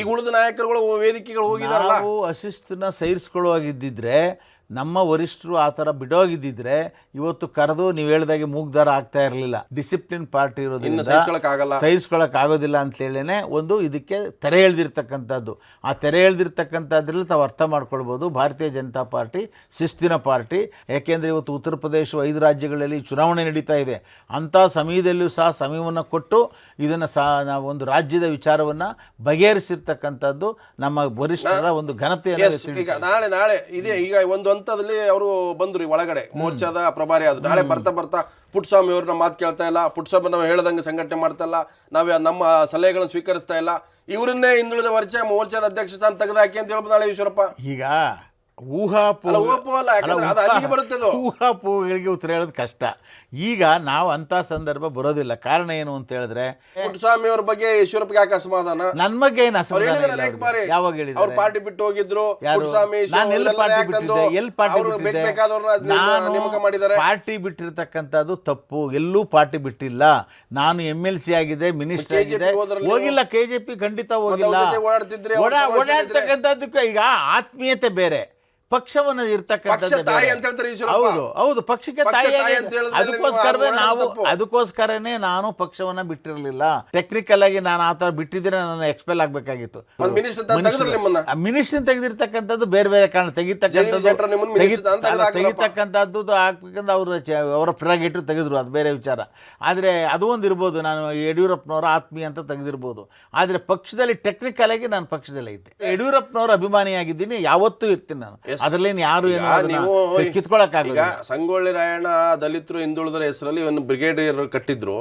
ಈಗ ಉಳಿದ ನಾಯಕರುಗಳು ವೇದಿಕೆಗಳು ಹೋಗಿದಾರಲ್ಲ. ಅಶಿಸ್ತನ್ನ ಸೈರಿಸ್ಕೊಳ್ಳುವಾಗಿದ್ದಿದ್ರೆ ನಮ್ಮ ವರಿಷ್ಠರು ಆ ಥರ ಬಿಡೋಗಿದ್ದಿದ್ರೆ ಇವತ್ತು ಕರೆದು ನೀವು ಹೇಳ್ದಾಗೆ ಮೂಗ್ದಾರ ಆಗ್ತಾ ಇರಲಿಲ್ಲ. ಡಿಸಿಪ್ಲಿನ್ ಪಾರ್ಟಿ ಇರೋದ್ರಿಂದ ಸಹಿಸ್ಕೊಳಕ್ ಆಗೋದಿಲ್ಲ ಅಂತೇಳಿನೇ ಒಂದು ಇದಕ್ಕೆ ತೆರೆ ಎಳ್ದಿರ್ತಕ್ಕಂಥದ್ದು. ಆ ತೆರೆ ಎಳ್ದಿರ್ತಕ್ಕಂಥದ್ರಲ್ಲಿ ತಾವು ಅರ್ಥ ಮಾಡ್ಕೊಳ್ಬೋದು. ಭಾರತೀಯ ಜನತಾ ಪಾರ್ಟಿ ಶಿಸ್ತಿನ ಪಾರ್ಟಿ. ಯಾಕೆಂದರೆ ಇವತ್ತು ಉತ್ತರ ಪ್ರದೇಶ ಐದು ರಾಜ್ಯಗಳಲ್ಲಿ ಚುನಾವಣೆ ನಡೀತಾ ಇದೆ. ಅಂಥ ಸಮಯದಲ್ಲೂ ಸಹ ಸಮಯವನ್ನು ಕೊಟ್ಟು ಇದನ್ನು ಸಹ ನಾವು ಒಂದು ರಾಜ್ಯದ ವಿಚಾರವನ್ನು ಬಗೆಹರಿಸಿರ್ತಕ್ಕಂಥದ್ದು ನಮ್ಮ ವರಿಷ್ಠರ ಒಂದು ಘನತೆಯನ್ನು ನಾಳೆ ನಾಳೆ ಇದೆ. ಈಗ ಒಂದು ಹಂತದಲ್ಲಿ ಅವರು ಬಂದ್ರು ಒಳಗಡೆ. ಮೋರ್ಚಾದ ಪ್ರಭಾರಿ ಆದ್ರು. ನಾಳೆ ಬರ್ತಾ ಬರ್ತಾ ಪುಟ್ಟಸ್ವಾಮಿ ನಮ್ಮ ಮಾತು ಕೇಳ್ತಾ ಇಲ್ಲ. ಪುಟ್ಟಸ್ವಾಮಿ ನಾವು ಹೇಳ್ದಂಗೆ ಸಂಘಟನೆ ಮಾಡ್ತಾ ಇಲ್ಲ. ನಾವು ನಮ್ಮ ಸಲಹೆಗಳನ್ನು ಸ್ವೀಕರಿಸ್ತಾ ಇಲ್ಲ. ಇವರನ್ನೇ ಹಿಂದುಳಿದ ವರ್ಷ ಮೋರ್ಚಾದ ಅಧ್ಯಕ್ಷ ಸ್ಥಾನ ತೆಗೆದಾಕಿ ಅಂತ ಹೇಳ್ಬೋದು ನಾಳೆ ಈಶ್ವರಪ್ಪ. ಈಗ ಊಹಾಪೋಹ. ಅಲ್ಲ, ಊಹಾಪೋಹ ಅಲ್ಲ, ಯಾಕಂದ್ರೆ ಅದು ಅಲ್ಲಿಗೆ ಬರುತ್ತೆ ಅದು. ಊಹಾಪೋಹಗಳಿಗೆ ಉತ್ತರ ಹೇಳೋದು ಕಷ್ಟ. ಈಗ ನಾವು ಅಂತ ಸಂದರ್ಭ ಬರೋದಿಲ್ಲ. ಕಾರಣ ಏನು ಅಂತ ಹೇಳಿದ್ರೆ ಪುಟ್ಟಸ್ವಾಮಿ ಅವ್ರ ಬಗ್ಗೆ ಈಶ್ವರಪ್ಪಗೆ ಯಾಕೆ ಅಸಮಾಧಾನ? ನನ್ ಬಗ್ಗೆ ಏನು ಯಾವಾಗ ಅಸಮಾಧಾನ ಹೇಳಿದ್ರು. ಯಾವಾಗ ಪಾರ್ಟಿ ಬಿಟ್ಟು ಹೋಗಿದ್ರು. ನಾನು ಎಲ್ಲಿ ಪಾರ್ಟಿ ಬಿಟ್ಟಿದ್ದೆ? ಎಲ್ಲಿ ಪಾರ್ಟಿ ಬಿಟ್ಟಿದ್ದೆ? ಬಿಟ್ಟಿರ್ತಕ್ಕಂಥದ್ದು ತಪ್ಪು. ಎಲ್ಲೂ ಪಾರ್ಟಿ ಬಿಟ್ಟಿಲ್ಲ. ನಾನು ಎಂ ಎಲ್ ಸಿ ಆಗಿದೆ ಮಿನಿಸ್ಟರ್ ಆಗಿದೆ. ಹೋಗಿಲ್ಲ ಕೆ ಜೆ ಪಿ ಖಂಡಿತ ಹೋಗಿಲ್ಲ. ಓಡಾಡ್ತಕ್ಕಂಥದ್ದಕ್ಕೆ ಈಗ ಆತ್ಮೀಯತೆ ಬೇರೆ. ಪಕ್ಷವನ್ನು ಈಶ್ವರಪ್ಪ. ಹೌದು ಹೌದು ಪಕ್ಷಕ್ಕೆ ತಾಯಿ ಅದಕ್ಕೋಸ್ಕರವೇ ನೀವು ಅದಕ್ಕೋಸ್ಕರನೇ ನಾನು ಪಕ್ಷವನ್ನ ಬಿಟ್ಟಿರಲಿಲ್ಲ. ಟೆಕ್ನಿಕಲ್ ಆಗಿ ನಾನು ಆ ಥರ ಬಿಟ್ಟಿದ್ರೆ ನಾನು ಎಕ್ಸ್ಪೆಲ್ ಆಗಬೇಕಾಗಿತ್ತು? ಮಿನಿಸ್ಟರ್ ತೆಗೆದಿರ್ತಕ್ಕಂಥದ್ದು ಬೇರೆ ಬೇರೆ ಕಾರಣ. ತೆಗಿತಕ್ಕಂಥದ್ದು. ತೆಗಿತಕ್ಕಂಥದ್ದು ಅವ್ರ ಅವರ ಪ್ರೆರಾಗೇಟಿವ್ ತೆಗೆದ್ರು ಅದು ಬೇರೆ ವಿಚಾರ. ಆದರೆ ಅದು ಒಂದು ಇರ್ಬೋದು ನಾನು ಯಡಿಯೂರಪ್ಪನವರ ಆತ್ಮೀಯ ಅಂತ ತೆಗೆದಿರ್ಬೋದು. ಆದರೆ ಪಕ್ಷದಲ್ಲಿ ಟೆಕ್ನಿಕಲ್ ಆಗಿ ನಾನು ಪಕ್ಷದಲ್ಲೇ ಇದ್ದೆ. ಯಡಿಯೂರಪ್ಪನವರ ಅಭಿಮಾನಿಯಾಗಿದ್ದೀನಿ ಯಾವತ್ತೂ ಇರ್ತೀನಿ ನಾನು. ಅದರಲ್ಲೇನು ಯಾರು ನೀವು ಈಗ ಕಿತ್ಕೊಳ್ಳೋಕ್ಕಾಗಲ್ಲ ಸಂಗೊಳ್ಳಿ ರಾಯಣ್ಣ ದಲಿತರು ಹಿಂದುಳಿದ್ರ ಹೆಸರಲ್ಲಿ ಇವನ್ ಬ್ರಿಗೇಡಿಯರ್ ಕಟ್ಟಿದ್ರು.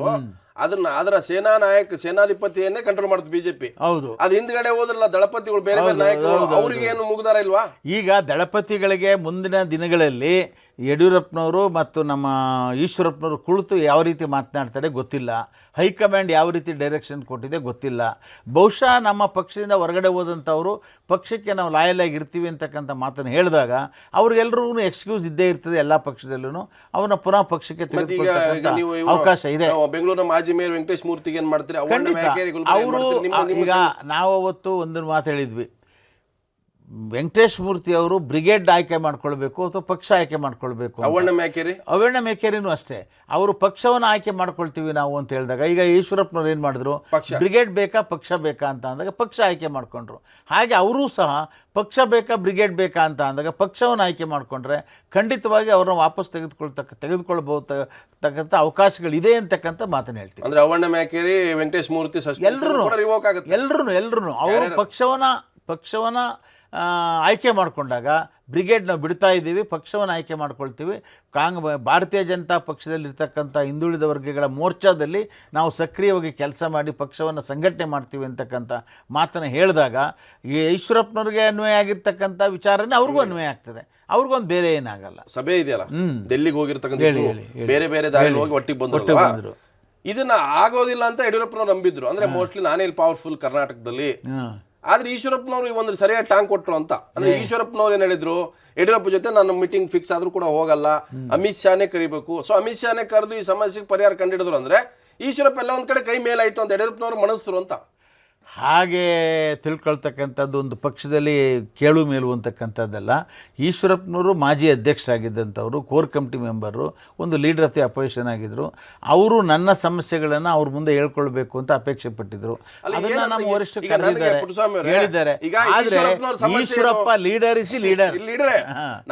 ಅದನ್ನ ಅದರ ಸೇನಾ ನಾಯಕ ಸೇನಾಧಿಪತಿಯನ್ನೇ ಕಂಟ್ರೋಲ್ ಮಾಡುತ್ತೆ ಬಿಜೆಪಿ ಹೌದು. ಅದ್ ಹಿಂದ್ಗಡೆ ಹೋದ್ರಲ್ಲ ದಳಪತಿಗಳು ಬೇರೆ ಬೇರೆ ನಾಯಕರು ಅವ್ರಿಗೆ ಏನು ಮುಗ್ದಾರ ಇಲ್ವಾ? ಈಗ ದಳಪತಿಗಳಿಗೆ ಮುಂದಿನ ದಿನಗಳಲ್ಲಿ ಯಡಿಯೂರಪ್ಪನವರು ಮತ್ತು ನಮ್ಮ ಈಶ್ವರಪ್ಪನವರು ಕುಳಿತು ಯಾವ ರೀತಿ ಮಾತನಾಡ್ತಾರೆ ಗೊತ್ತಿಲ್ಲ. ಹೈಕಮಾಂಡ್ ಯಾವ ರೀತಿ ಡೈರೆಕ್ಷನ್ ಕೊಟ್ಟಿದೆ ಗೊತ್ತಿಲ್ಲ. ಬಹುಶಃ ನಮ್ಮ ಪಕ್ಷದಿಂದ ಹೊರಗಡೆ ಹೋದಂಥವರು ಪಕ್ಷಕ್ಕೆ ನಾವು ಲಾಯಲ್ ಆಗಿ ಇರ್ತೀವಿ ಅಂತಕ್ಕಂಥ ಮಾತನ್ನು ಹೇಳಿದಾಗ ಅವ್ರಿಗೆಲ್ಲರೂ ಎಕ್ಸ್ಕ್ಯೂಸ್ ಇದ್ದೇ ಇರ್ತದೆ ಎಲ್ಲ ಪಕ್ಷದಲ್ಲೂ ಅವನ್ನ ಪುನಃ ಪಕ್ಷಕ್ಕೆ ಅವಕಾಶ ಇದೆ. ಬೆಂಗಳೂರಿನ ಮಾಜಿ ಮೇಯರ್ ವೆಂಕಟೇಶ್ ಮೂರ್ತಿಗೆ ಏನು ಮಾಡ್ತಾರೆ? ಅವ್ರನ್ನ ಅವರು ಈಗ ನಾವು ಅವತ್ತು ಒಂದು ಮಾತು ಹೇಳಿದ್ವಿ. ವೆಂಕಟೇಶ್ ಮೂರ್ತಿ ಅವರು ಬ್ರಿಗೇಡ್ ಆಯ್ಕೆ ಮಾಡ್ಕೊಳ್ಬೇಕು ಅಥವಾ ಪಕ್ಷ ಆಯ್ಕೆ ಮಾಡ್ಕೊಳ್ಬೇಕು. ಅವಣ್ಣ ಮ್ಯಾಕೇರಿ ಅವರ್ಣ ಮೇಕೇರಿನೂ ಅಷ್ಟೇ. ಅವರು ಪಕ್ಷವನ್ನು ಆಯ್ಕೆ ಮಾಡ್ಕೊಳ್ತೀವಿ ನಾವು ಅಂತ ಹೇಳಿದಾಗ ಈಗ ಈಶ್ವರಪ್ಪನವ್ರು ಏನು ಮಾಡಿದ್ರು. ಬ್ರಿಗೇಡ್ ಬೇಕಾ ಪಕ್ಷ ಬೇಕಾ ಅಂತ ಅಂದಾಗ ಪಕ್ಷ ಆಯ್ಕೆ ಮಾಡ್ಕೊಂಡ್ರು. ಹಾಗೆ ಅವರೂ ಸಹ ಪಕ್ಷ ಬೇಕಾ ಬ್ರಿಗೇಡ್ ಬೇಕಾ ಅಂತ ಅಂದಾಗ ಪಕ್ಷವನ್ನು ಆಯ್ಕೆ ಮಾಡಿಕೊಂಡ್ರೆ ಖಂಡಿತವಾಗಿ ಅವ್ರನ್ನ ವಾಪಸ್ ತೆಗೆದುಕೊಳ್ತಕ್ಕ ತೆಗೆದುಕೊಳ್ಬಹುದು ತಕ್ಕಂಥ ಅವಕಾಶಗಳಿದೆ ಅಂತಕ್ಕಂಥ ಮಾತನ್ನು ಹೇಳ್ತೀವಿ ಅಂದ್ರೆ ಅವಣ್ಣ ಮೇಕೆರಿ ವೆಂಕಟೇಶ್ ಮೂರ್ತಿ ಎಲ್ಲರೂ ಎಲ್ಲರೂ ಎಲ್ರೂ ಅವರು ಪಕ್ಷವನ್ನ ಪಕ್ಷವನ್ನ ಆಯ್ಕೆ ಮಾಡಿಕೊಂಡಾಗ ಬ್ರಿಗೇಡ್ ನಾವು ಬಿಡ್ತಾ ಇದ್ದೀವಿ ಪಕ್ಷವನ್ನು ಆಯ್ಕೆ ಮಾಡ್ಕೊಳ್ತೀವಿ. ಕಾಂಗ್ ಭಾರತೀಯ ಜನತಾ ಪಕ್ಷದಲ್ಲಿರ್ತಕ್ಕಂಥ ಹಿಂದುಳಿದ ವರ್ಗಗಳ ಮೋರ್ಚಾದಲ್ಲಿ ನಾವು ಸಕ್ರಿಯವಾಗಿ ಕೆಲಸ ಮಾಡಿ ಪಕ್ಷವನ್ನು ಸಂಘಟನೆ ಮಾಡ್ತೀವಿ ಅಂತಕ್ಕಂಥ ಮಾತನ್ನು ಹೇಳಿದಾಗ ಈ ಈಶ್ವರಪ್ಪನವ್ರಿಗೆ ಅನ್ವಯ ಆಗಿರ್ತಕ್ಕಂಥ ವಿಚಾರನೇ ಅವ್ರಿಗೂ ಅನ್ವಯ ಆಗ್ತದೆ. ಅವ್ರಿಗೊಂದು ಬೇರೆ ಏನಾಗಲ್ಲ. ಸಭೆ ಇದೆಯಲ್ಲ? ಡೆಲ್ಲಿಗೆ ಹೋಗಿರ್ತಕ್ಕಂಥ. ಬೇರೆ ಬೇರೆ ದಾರಿ ಹೋಗಿ ಒಟ್ಟಿಗೆ ಒಟ್ಟಿಗೆ ಬಂದರು. ಇದನ್ನ ಆಗೋದಿಲ್ಲ ಅಂತ ಯಡಿಯೂರಪ್ಪನವ್ರು ನಂಬಿದ್ರು. ಅಂದ್ರೆ ಮೋಸ್ಟ್ಲಿ ನಾನೇ ಇಲ್ಲಿ ಪವರ್ಫುಲ್ ಕರ್ನಾಟಕದಲ್ಲಿ ಆದ್ರೆ ಈಶ್ವರಪ್ಪನವರು ಈ ಒಂದು ಸರಿಯಾಗಿ ಟಾಂಗ್ ಕೊಟ್ಟರು ಅಂತ. ಅಂದ್ರೆ ಈಶ್ವರಪ್ಪನವ್ರು ಏನು ಹೇಳಿದ್ರು? ಯಡಿಯೂರಪ್ಪ ಜೊತೆ ನಾನು ಮೀಟಿಂಗ್ ಫಿಕ್ಸ್ ಆದ್ರೂ ಕೂಡ ಹೋಗಲ್ಲ. ಅಮಿತ್ ಶಾನೇ ಕರಿಬೇಕು. ಸೊ ಅಮಿತ್ ಶಾನೇ ಕರೆದು ಈ ಸಮಸ್ಯೆಗೆ ಪರಿಹಾರ ಕಂಡಿಡಿದ್ರು ಅಂದ್ರೆ ಈಶ್ವರಪ್ಪ ಎಲ್ಲ ಒಂದ್ ಕಡೆ ಕೈ ಮೇಲಾಯ್ತು ಅಂತ ಯಡಿಯೂರಪ್ಪನವ್ರು ಮನಸ್ಸರು ಅಂತ. ಹಾಗೆ ತಿಳ್ಕೊಳ್ತಕ್ಕಂಥದ್ದು ಒಂದು ಪಕ್ಷದಲ್ಲಿ ಕೇಳು ಮೇಲು ಅಂತಕ್ಕಂಥದ್ದಲ್ಲ. ಈಶ್ವರಪ್ಪನವರು ಮಾಜಿ ಅಧ್ಯಕ್ಷರಾಗಿದ್ದಂಥವರು ಕೋರ್ ಕಮಿಟಿ ಮೆಂಬರು ಒಂದು ಲೀಡರ್ ಆಫ್ ದಿ ಅಪೋಸಿಷನ್ ಆಗಿದ್ದರು ಅವರು ನನ್ನ ಸಮಸ್ಯೆಗಳನ್ನು ಅವ್ರ ಮುಂದೆ ಹೇಳ್ಕೊಳ್ಬೇಕು ಅಂತ ಅಪೇಕ್ಷೆ ಪಟ್ಟಿದ್ರು. ಅದನ್ನು ನಮ್ಮ ವರಿಷ್ಠರು ಹೇಳಿದ್ದಾರೆ. ಆದರೆ Eshwarappa? Leader EC leader. Leader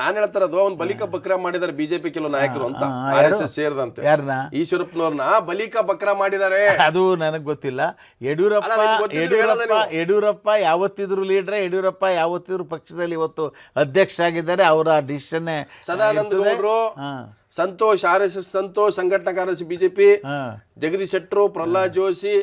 ನಾನ್ ಹೇಳ್ತಾರದು ಅವ್ನು ಬಲಿಕ ಬಕ್ರ ಮಾಡಿದ್ದಾರೆ ಬಿಜೆಪಿ ಕೆಲವು ನಾಯಕರು ಅಂತ ಆರ್ ಯಾರು? ಎಸ್ ಎಸ್ ಸೇರಿದಂತೆ. ಯಾರನ್ನ ಈಶ್ವರಪ್ಪನವ್ರನ್ನ ಬಲಿಕ ಬಕ್ರ ಮಾಡಿದ್ದಾರೆ. ಅದು ನನಗೆ ಗೊತ್ತಿಲ್ಲ. ಯಡಿಯೂರಪ್ಪ ಯಡಿಯೂರಪ್ಪ ಯಡಿಯೂರಪ್ಪ ಯಾವತ್ತಿದ್ರು ಲೀಡ್ರೆ ಯಡಿಯೂರಪ್ಪ ಯಾವತ್ತಿದ್ರು ಪಕ್ಷದಲ್ಲಿ ಇವತ್ತು ಅಧ್ಯಕ್ಷ ಆಗಿದ್ದಾರೆ ಅವರ ಡಿಸಿಷನ್ ಸದಾನಂದ ಗೌಡ್ರು Santosh R S S Santosh ಸಂಘಟನಾ ಕಾರ್ಯದರ್ಶಿ ಬಿಜೆಪಿ ಜಗದೀಶ್ ಶೆಟ್ಟರು ಪ್ರಹ್ಲಾದ್ ಜೋಶಿ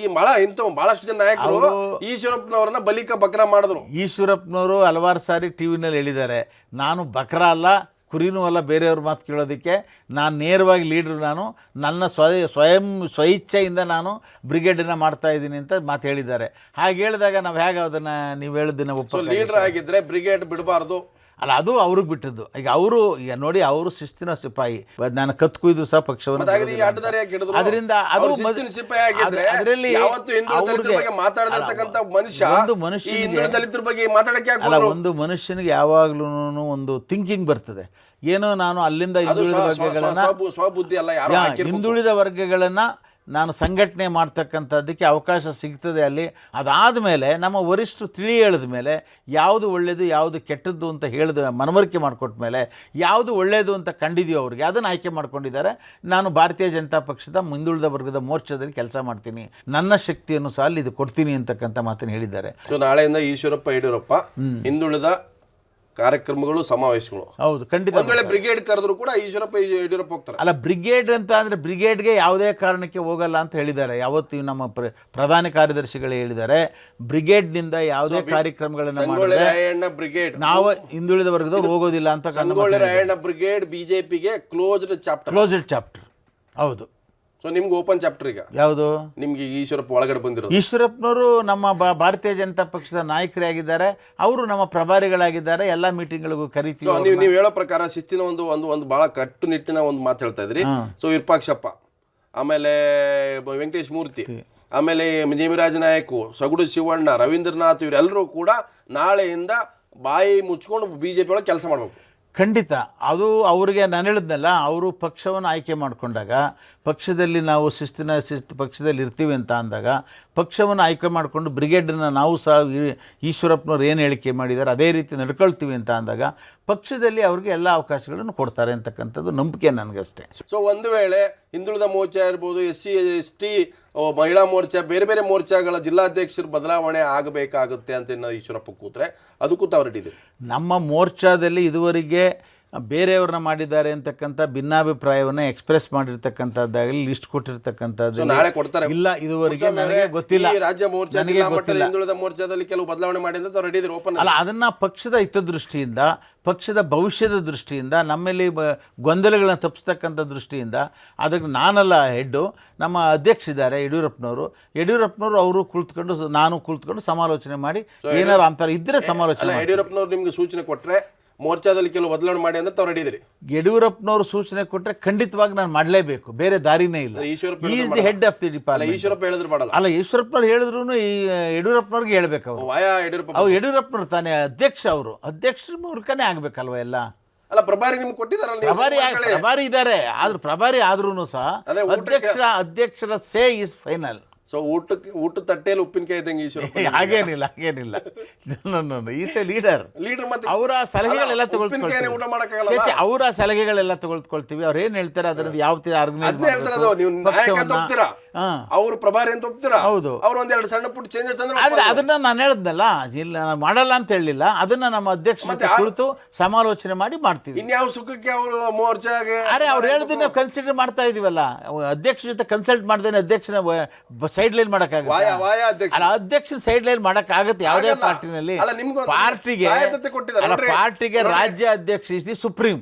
ಈ ಮಳ ಇಂತ ಬಹಳಷ್ಟು ಜನ ನಾಯಕರು ಈಶ್ವರಪ್ಪನವರನ್ನ ಬಲಿಕ ಬಕ್ರ ಮಾಡಿದ್ರು. ಈಶ್ವರಪ್ಪನವರು ಹಲವಾರು ಸಾರಿ ಟಿವಿನಲ್ಲಿ ಹೇಳಿದ್ದಾರೆ ನಾನು ಬಕ್ರ ಅಲ್ಲ ಕುರಿನೂ ಅಲ್ಲ, ಬೇರೆಯವ್ರ ಮಾತು ಕೇಳೋದಕ್ಕೆ ನಾನು ನೇರವಾಗಿ ಲೀಡ್ರು ನಾನು. ನನ್ನ ಸ್ವಯ, ಸ್ವಯಂ ಸ್ವಇಚ್ಛೆಯಿಂದ ನಾನು ಬ್ರಿಗೇಡನ್ನು ಮಾಡ್ತಾ ಇದ್ದೀನಿ ಅಂತ ಮಾತು ಹೇಳಿದ್ದಾರೆ. ಹಾಗೆ ಹೇಳಿದಾಗ ನಾವು ಹೇಗೆ ಅದನ್ನು ನೀವು ಹೇಳಿದ್ದನ್ನು ಒಪ್ಪ ಲೀಡ್ರ್ ಆಗಿದ್ದರೆ ಬ್ರಿಗೇಡ್ ಬಿಡಬಾರ್ದು. ಅಲ್ಲ ಅದು ಅವ್ರಿಗೆ ಬಿಟ್ಟಿದ್ದು ಈಗ ಅವರು ಈಗ ನೋಡಿ ಅವರು ಶಿಸ್ತಿನ ಸಿಪಾಯಿ ನಾನು ಕತ್ ಕುಯ್ದು ಸಹ ಪಕ್ಷವನ್ನು? ಅದರಿಂದ ಅದು ಅದರಲ್ಲಿ ಮನುಷ್ಯ ಒಂದು ಈ ಮನುಷ್ಯನಿಗೆ ದಲಿತರ ಬಗ್ಗೆ ಮಾತಾಡಕ್ಕೆ ಅಲ್ಲ ಒಂದು ಮನುಷ್ಯನಿಗೆ ಯಾವಾಗ್ಲೂ ಒಂದು ಥಿಂಕಿಂಗ್ ಬರ್ತದೆ ಏನೋ ನಾನು ಅಲ್ಲಿಂದ ಹಿಂದುಳಿದ ವರ್ಗಗಳನ್ನ. ಹಿಂದುಳಿದ ವರ್ಗಗಳನ್ನು ನಾನು ಸಂಘಟನೆ ಮಾಡ್ತಕ್ಕಂಥದ್ದಕ್ಕೆ ಅವಕಾಶ ಸಿಗ್ತದೆ ಅಲ್ಲಿ. ಅದಾದ ಮೇಲೆ ನಮ್ಮ ವರಿಷ್ಠರು ತಿಳಿ ಹೇಳಿದ ಮೇಲೆ ಯಾವುದು ಒಳ್ಳೆಯದು ಯಾವುದು ಕೆಟ್ಟದ್ದು ಅಂತ ಹೇಳಿದ ಮನವರಿಕೆ ಮಾಡಿಕೊಟ್ಟ ಮೇಲೆ ಯಾವುದು ಒಳ್ಳೆಯದು ಅಂತ ಕಂಡಿದೆಯೋ ಅವ್ರಿಗೆ ಅದನ್ನು ಆಯ್ಕೆ ಮಾಡ್ಕೊಂಡಿದ್ದಾರೆ. ನಾನು ಭಾರತೀಯ ಜನತಾ ಪಕ್ಷದ ಮುಂದುಳಿದ ವರ್ಗದ ಮೋರ್ಚಾದಲ್ಲಿ ಕೆಲಸ ಮಾಡ್ತೀನಿ. ನನ್ನ ಶಕ್ತಿಯನ್ನು ಸಹ ಅಲ್ಲಿ ಇದು ಕೊಡ್ತೀನಿ ಅಂತಕ್ಕಂಥ ಮಾತನ್ನು ಹೇಳಿದ್ದಾರೆ. ಸೊ ನಾಳೆಯಿಂದ ಈಶ್ವರಪ್ಪ ಯಡಿಯೂರಪ್ಪ ಹಿಂದುಳಿದ ಕಾರ್ಯಕ್ರಮಗಳು ಸಮಾವೇಶಗಳು. ಹೌದು ಖಂಡಿತ ಒಂದ್ ವೇಳೆ ಬ್ರಿಗೇಡ್ ಕರೆದ್ರು ಕೂಡ ಈಶ್ವರಪ್ಪ ಯಡಿಯೂರಪ್ಪ ಹೋಗ್ತಾರೆ. ಅಲ್ಲ ಬ್ರಿಗೇಡ್ ಅಂತ ಅಂದ್ರೆ ಬ್ರಿಗೇಡ್ಗೆ ಯಾವುದೇ ಕಾರಣಕ್ಕೆ ಹೋಗಲ್ಲ ಅಂತ ಹೇಳಿದ್ದಾರೆ. ಯಾವತ್ತು ನಮ್ಮ ಪ್ರ ಪ್ರಧಾನ ಕಾರ್ಯದರ್ಶಿಗಳು ಹೇಳಿದ್ದಾರೆ. ಬ್ರಿಗೇಡ್ನಿಂದ ಯಾವುದೇ ಕಾರ್ಯಕ್ರಮಗಳನ್ನು ಸಂಗೊಳ್ಳಿ ಮಾಡಿದ್ರೆ ರಾಯಣ್ಣ ಬ್ರಿಗೇಡ್ ನಾವು ಹಿಂದುಳಿದ ವರ್ಗದವ್ರು ಹೋಗೋದಿಲ್ಲ ಅಂತ ಸಂಗೊಳ್ಳಿ ರಾಯಣ್ಣ ಬ್ರಿಗೇಡ್ ಬಿಜೆಪಿಗೆ ಕ್ಲೋಸ್ಡ್ ಚಾಪ್ಟರ್ ಕ್ಲೋಸ್ಡ್ ಚಾಪ್ಟರ್ ಹೌದು. ಸೊ ನಿಮ್ಗೆ ಓಪನ್ ಚಾಪ್ಟರ್ ಈಗ. ಯಾವುದು? ನಿಮ್ಗೆ ಈಶ್ವರಪ್ಪ ಒಳಗಡೆ ಬಂದಿರೋದು. ಈಶ್ವರಪ್ಪನವರು ನಮ್ಮ ಬಾ- ಭಾರತೀಯ ಜನತಾ ಪಕ್ಷದ ನಾಯಕರೇ ಆಗಿದ್ದಾರೆ ಅವರು ನಮ್ಮ ಪ್ರಭಾರಿಗಳಾಗಿದ್ದಾರೆ. ಎಲ್ಲ ಮೀಟಿಂಗ್ಗಳಿಗೂ ಕರಿತೀವಿ ನೀವು ನೀವು ಹೇಳೋ ಪ್ರಕಾರ ಶಿಸ್ತಿನ ಒಂದು ಒಂದು ಒಂದು ಬಹಳ ಕಟ್ಟುನಿಟ್ಟಿನ ಒಂದು ಮಾತು ಹೇಳ್ತಾ ಇದ್ರಿ. ಸೊ ವಿರೂಪಾಕ್ಷಪ್ಪ ಆಮೇಲೆ ಬ- ವೆಂಕಟೇಶ್ ಮೂರ್ತಿ ಆಮೇಲೆ ಜೀವಿರಾಜ ನಾಯಕು ಸಗುಡು ಶಿವಣ್ಣ ರವೀಂದ್ರನಾಥ್ ಇವರೆಲ್ಲರೂ ಕೂಡ ನಾಳೆಯಿಂದ ಬಾಯಿ ಮುಚ್ಕೊಂಡು ಬಿಜೆಪಿ ಒಳಗೆ ಕೆಲಸ ಮಾಡಬೇಕು. ಖಂಡಿತ. ಅದು ಅವರಿಗೆ ನಾನು ಹೇಳಿದ್ನಲ್ಲ, ಅವರು ಪಕ್ಷವನ್ನು ಆಯ್ಕೆ ಮಾಡಿಕೊಂಡಾಗ, ಪಕ್ಷದಲ್ಲಿ ನಾವು ಶಿಸ್ತಿನ ಶಿಸ್ತು ಪಕ್ಷದಲ್ಲಿ ಇರ್ತೀವಿ ಅಂತ ಅಂದಾಗ, ಪಕ್ಷವನ್ನು ಆಯ್ಕೆ ಮಾಡಿಕೊಂಡು ಬ್ರಿಗೇಡನ್ನು ನಾವು ಸಹ ಈಶ್ವರಪ್ಪನವ್ರು ಏನು ಹೇಳಿಕೆ ಮಾಡಿದ್ದಾರೆ ಅದೇ ರೀತಿ ನಡ್ಕೊಳ್ತೀವಿ ಅಂತ ಅಂದಾಗ, ಪಕ್ಷದಲ್ಲಿ ಅವ್ರಿಗೆ ಎಲ್ಲ ಅವಕಾಶಗಳನ್ನು ಕೊಡ್ತಾರೆ ಅಂತಕ್ಕಂಥದ್ದು ನಂಬಿಕೆ ನನಗಷ್ಟೇ. ಸೊ ಒಂದು ವೇಳೆ ಹಿಂದುಳಿದ ಮೋರ್ಚಾ ಇರ್ಬೋದು, ಎಸ್ ಸಿ, ಎಸ್ ಟಿ ಮಹಿಳಾ ಮೋರ್ಚಾ, ಬೇರೆ ಬೇರೆ ಮೋರ್ಚಾಗಳ ಜಿಲ್ಲಾಧ್ಯಕ್ಷರು ಬದಲಾವಣೆ ಆಗಬೇಕಾಗುತ್ತೆ ಅಂತ ಈಶ್ವರಪ್ಪ ಕೂತ್ರೆ. ಅದಕ್ಕೂ ತಾವು ನಮ್ಮ ಮೋರ್ಚಾದಲ್ಲಿ ಇದುವರೆಗೆ ಬೇರೆಯವ್ರನ್ನ ಮಾಡಿದ್ದಾರೆ ಅಂತಕ್ಕಂಥ ಭಿನ್ನಾಭಿಪ್ರಾಯವನ್ನು ಎಕ್ಸ್ಪ್ರೆಸ್ ಮಾಡಿರ್ತಕ್ಕಂಥದ್ದಾಗಲಿ ಲಿಸ್ಟ್ ಕೊಟ್ಟಿರ್ತಕ್ಕಂಥದ್ದು ನಾಳೆ ಕೊಡ್ತಾರೆ. ಇಲ್ಲ ಇದುವರೆಗೆ ನನಗೆ ಗೊತ್ತಿಲ್ಲ. ರಾಜ್ಯ ಮೋರ್ಚಾ ಹಿಂದುಳಿದ ಮೋರ್ಚಾದಲ್ಲಿ ಕೆಲವು ಬದಲಾವಣೆ ಮಾಡಿದ್ರೆ ರೆಡಿ ಓಪನ್ ಅಲ್ಲ ಅದನ್ನು ಪಕ್ಷದ ಹಿತದೃಷ್ಟಿಯಿಂದ ಪಕ್ಷದ ಭವಿಷ್ಯದ ದೃಷ್ಟಿಯಿಂದ ನಮ್ಮಲ್ಲಿ ಗೊಂದಲಗಳನ್ನು ತಪ್ಪಿಸ್ತಕ್ಕಂಥ ದೃಷ್ಟಿಯಿಂದ ಅದಕ್ಕೆ ನಾನಲ್ಲ ಹೆಡ್ಡು ನಮ್ಮ ಅಧ್ಯಕ್ಷ ಇದ್ದಾರೆ ಯಡಿಯೂರಪ್ಪನವರು. ಯಡಿಯೂರಪ್ಪನವರು ಅವರು ಕುಳಿತುಕೊಂಡು ನಾನು ಕುಳಿತುಕೊಂಡು ಸಮಾಲೋಚನೆ ಮಾಡಿ ಏನಾರು ಅಂತಾರೆ ಇದ್ದರೆ ಸಮಾಲೋಚನೆ ಯಡಿಯೂರಪ್ಪನವರು ನಿಮಗೆ ಸೂಚನೆ ಕೊಟ್ರೆ ಮೋರ್ಚಾದಲ್ಲಿ ಕೆಲವು ಬದಲಾವಣೆ ಮಾಡಿ ಅಂತ ತಾವು ರೆಡಿ ಯಡಿಯೂರಪ್ಪನವರು ಸೂಚನೆ ಕೊಟ್ಟರೆ ಖಂಡಿತವಾಗಿ ನಾನು ಮಾಡಲೇಬೇಕು. ಬೇರೆ ದಾರಿನೇ ಇಲ್ಲ. Eshwarappa is the head of the ಅಲ್ಲ ಡಿಪಾರ್ಟ್ಮೆಂಟ್ ಈಶ್ವರಪ್ಪ ಹೇಳಿದ್ರು ಮಾಡಲ್ಲ. ಅಲ್ಲ ಈಶ್ವರಪ್ಪನವ್ರು ಹೇಳಿದ್ರು ಈ ಯಡಿಯೂರಪ್ಪನವ್ರಿಗೆ ಹೇಳ್ಬೇಕು ಅವರು. ವಾಯ ಯಡಿಯೂರಪ್ಪ ಅವ್ರು ಯಡಿಯೂರಪ್ಪನವ್ರು ತಾನೇ ಅಧ್ಯಕ್ಷ ಅವರು. ಅಧ್ಯಕ್ಷರ ಮೂಲಕನೇ ಆಗಬೇಕಲ್ವ ಎಲ್ಲ? ಅಲ್ಲ ಪ್ರಭಾರಿ ನಿಮ್ಗೆ ಕೊಟ್ಟಿದಾರಲ್ಲ ನೀವು ಪ್ರಭಾರಿ ಪ್ರಭಾರಿ ಇದ್ದಾರೆ. ಆದ್ರೂ ಪ್ರಭಾರಿ ಆದ್ರೂ ಸಹ ಅಧ್ಯಕ್ಷರ ಅಧ್ಯಕ್ಷರ ಸೇ ಇಸ್ ಫೈನಲ್ ಸೊ ಊಟಕ್ಕೆ ಊಟ ತಟ್ಟೆಯಲ್ಲಿ ಉಪ್ಪಿನಕಾಯಿ ಇದ್ದಂಗೆ ಈಶ್ವರಪ್ಪ ಹಾಗೇನಿಲ್ಲ ಹಾಗೇನಿಲ್ಲ. ಈಸ್ ಎ ಲೀಡರ್ ಲೀಡರ್ ಮತ್ತೆ ಅವರ ಸಲಹೆಗಳೆಲ್ಲ ಉಪ್ಪಿನಕಾಯಿನೇ ಊಟ ಮಾಡಕ್ಕಾಗಲ್ಲ. ತಗೊಳ್ತೀವಿ ಅವರ ಸಲಹೆಗಳೆಲ್ಲ ತಗೊಳ್ಕೊಳ್ತೀವಿ ಅವ್ರು ಏನ್ ಹೇಳ್ತಾರೆ ಅದನ್ನ ಯಾವ ತರ ಆರ್ಗನೈಸ್ ಹೇಳ್ತಾರೆ ಹೇಳ್ತಾರದು ನೀವು ಅವ್ರು ಪ್ರಭಾರಿ ಅಂತ ಒಪ್ತೀರಾ? ಹೌದು. ಅವ್ರು ಒಂದೆರಡು ಸಣ್ಣ ಪುಟ್ಟ ಚೇಂಜಸ್ ಅಂದ್ರೆ ಆದ್ರೆ ಅದನ್ನ ನಾನು ಹೇಳಿದ್ನಲ್ಲ ಇಲ್ಲ ನಾನು ಮಾಡಲ್ಲ ಅಂತ ಹೇಳಿಲ್ಲ. ಅದನ್ನ ನಮ್ಮ ಅಧ್ಯಕ್ಷ ಮತ್ತೆ ಕುಳಿತು ಸಮಾಲೋಚನೆ ಮಾಡಿ ಮಾಡ್ತೀವಿ. ಇನ್ಯಾವ ಸುಖಕ್ಕೆ ಅವರು ಮೋರ್ಚಾಗೆ ಅರೆ ಅವ್ರು ಹೇಳಿದ್ರೆ ನಾವು ಕನ್ಸಿಡರ್ ಮಾಡ್ತಾ ಇದೀವಲ್ಲ. ಅಧ್ಯಕ್ಷ ಜೊತೆ ಕನ್ಸಲ್ಟ್ ಮಾಡ್ದೇನೆ ಅಧ್ಯಕ್ಷನ ಸೈಡ್ ಲೈನ್ ಮಾಡಕ್ಕಾಗತ್ತೆ? ಅಧ್ಯಕ್ಷ ಅಲ್ಲ ಅಧ್ಯಕ್ಷ ಸೈಡ್ ಲೈನ್ ಮಾಡಕ್ಕಾಗತ್ತೆ ಯಾವುದೇ. ಪಾರ್ಟಿನಲ್ಲಿ. ಪಾರ್ಟಿಗೆ ಪಾರ್ಟಿಗೆ ರಾಜ್ಯ ಅಧ್ಯಕ್ಷ ಇಸ್ ದಿ ಸುಪ್ರೀಂ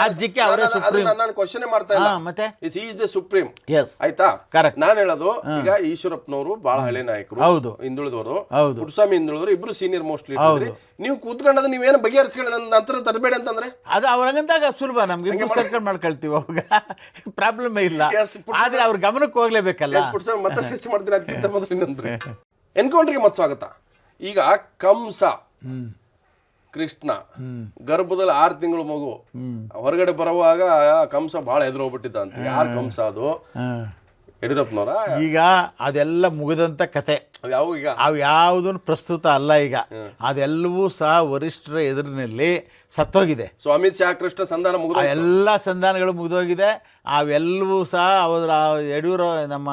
ರಾಜ್ಯಕ್ಕೆ ಅವರೇ ಸುಪ್ರೀಂ ನಾನು ಕ್ವಶನ್ ಮಾಡ್ತಾ ಇಲ್ಲ. ಮತ್ತೆ? ಇಸ್ ದ ಸುಪ್ರೀಂ ಎಸ್ ಆಯ್ತಾ? Correct. ನಾನ್ ಹೇಳೋದು ಈಗ ಈಶ್ವರಪ್ಪನವರು ಬಹಳ ಹಳೆ ನಾಯಕರು ಹೌದು. ಹಿಂದುಳಿದವರು ಹೌದು. ಪುಟ್ಟಸ್ವಾಮಿ ಹಿಂದುಳಿದವರು ಇಬ್ರು ಸೀನಿಯರ್ ಮೋಸ್ಟ್ ಲೀಡರ್ ನೀವು ಕೂತ್ಕೊಂಡದ ನೀವೇನು ಬಗೆಹರಿಸ್ಕೊಳ್ಳಿ ನನ್ನ ನಂತರ ತರಬೇಡಿ ಅಂತಂದ್ರೆ? ಅದು ಅವ್ರಂಗಂದಾಗ ಸುಲಭ ನಮ್ಗೆ ಸರ್ಕಲ್ ಮಾಡ್ಕೊಳ್ತೀವಿ ಅವಾಗ. ಪ್ರಾಬ್ಲಮ್ ಇಲ್ಲ. ಆದ್ರೆ ಅವ್ರ ಗಮನಕ್ಕೆ ಹೋಗ್ಲೇಬೇಕಲ್ಲ. ಪುಟ್ಟಸ್ವಾಮಿ ಮತ್ತೆ ಸೃಷ್ಟಿ ಮಾಡ್ತೀನಿ ಅದಕ್ಕಿಂತ ಮೊದಲು ಇನ್ನೊಂದ್ರೆ. ಎನ್ಕೌಂಟರ್ಗೆ ಮತ್ತೆ ಸ್ವಾಗತ. ಈಗ ಕಂಸ ಕೃಷ್ಣ ಗರ್ಭದಲ್ಲಿ ಆರು ತಿಂಗಳು ಮಗು. ಹೊರಗಡೆ ಬರುವಾಗ ಕಂಸ ಬಹಳ ಎದುರು ಹೋಗ್ಬಿಟ್ಟಿದ್ದ ಅಂತ. ಯಾರು ಕಂಸ ಅದು. ಯಡಿಯೂರಪ್ಪನವರ ಈಗ ಅದೆಲ್ಲ ಮುಗಿದಂಥ ಕತೆ. ಯಾವ ಈಗ? ಅವು ಯಾವುದೂ ಪ್ರಸ್ತುತ ಅಲ್ಲ ಈಗ. ಅದೆಲ್ಲವೂ ಸಹ ವರಿಷ್ಠರ ಎದುರಿನಲ್ಲಿ ಸತ್ತೋಗಿದೆ. ಸೊ ಅಮಿತ್ ಶಾ ಕೃಷ್ಣ ಸಂಧಾನ ಮುಗಿದ ಎಲ್ಲ ಸಂಧಾನಗಳು ಮುಗಿದೋಗಿದೆ. ಅವೆಲ್ಲವೂ ಸಹ ಅವರ ಯಡಿಯೂರ ನಮ್ಮ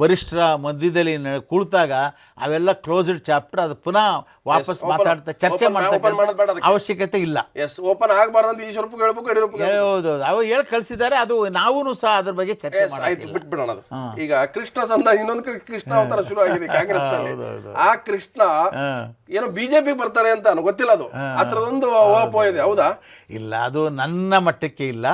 ವರಿಷ್ಠರ ಮಧ್ಯದಲ್ಲಿ ಕುಳಿತಾಗ ಅವೆಲ್ಲ ಕ್ಲೋಸ್ಡ್ ಚಾಪ್ಟರ್ ಅದು ಪುನಃ ವಾಪಸ್ ಮಾತಾಡ್ತಾ ಚರ್ಚೆ ಮಾಡ್ತಾ. ಅವಶ್ಯಕತೆ ಇಲ್ಲ. ಎಸ್ ಓಪನ್ ಈ ಈಶ್ವರಪ್ಪ ಹೇಳ್ಬೇಕು ಯಡಿಯೂರಪ್ಪ ಹೌದು ಅವು ಹೇಳಿ ಕಳಿಸಿದ್ದಾರೆ. ಅದು ನಾವು ಸಹ ಅದ್ರ ಬಗ್ಗೆ ಚರ್ಚೆ ಬಿಟ್ಬಿಡೋಣ ಈಗ ಕೃಷ್ಣ ಸಂಧಾನ ಇನ್ನೊಂದು ಕೃಷ್ಣ ಅವತಾರ ಶುರು ಆಗಿದೆ ಕಾಂಗ್ರೆಸ್ ಆ ಕೃಷ್ಣ ಏನೋ ಬಿಜೆಪಿ ಬರ್ತಾರೆ ಅಂತ ಗೊತ್ತಿಲ್ಲ ಅದು. ಆ ಥರದೊಂದು ಓಪೋ ಇದೆ ಹೌದಾ. ಇಲ್ಲ ಅದು ನನ್ನ ಮಟ್ಟಕ್ಕೆ ಇಲ್ಲ.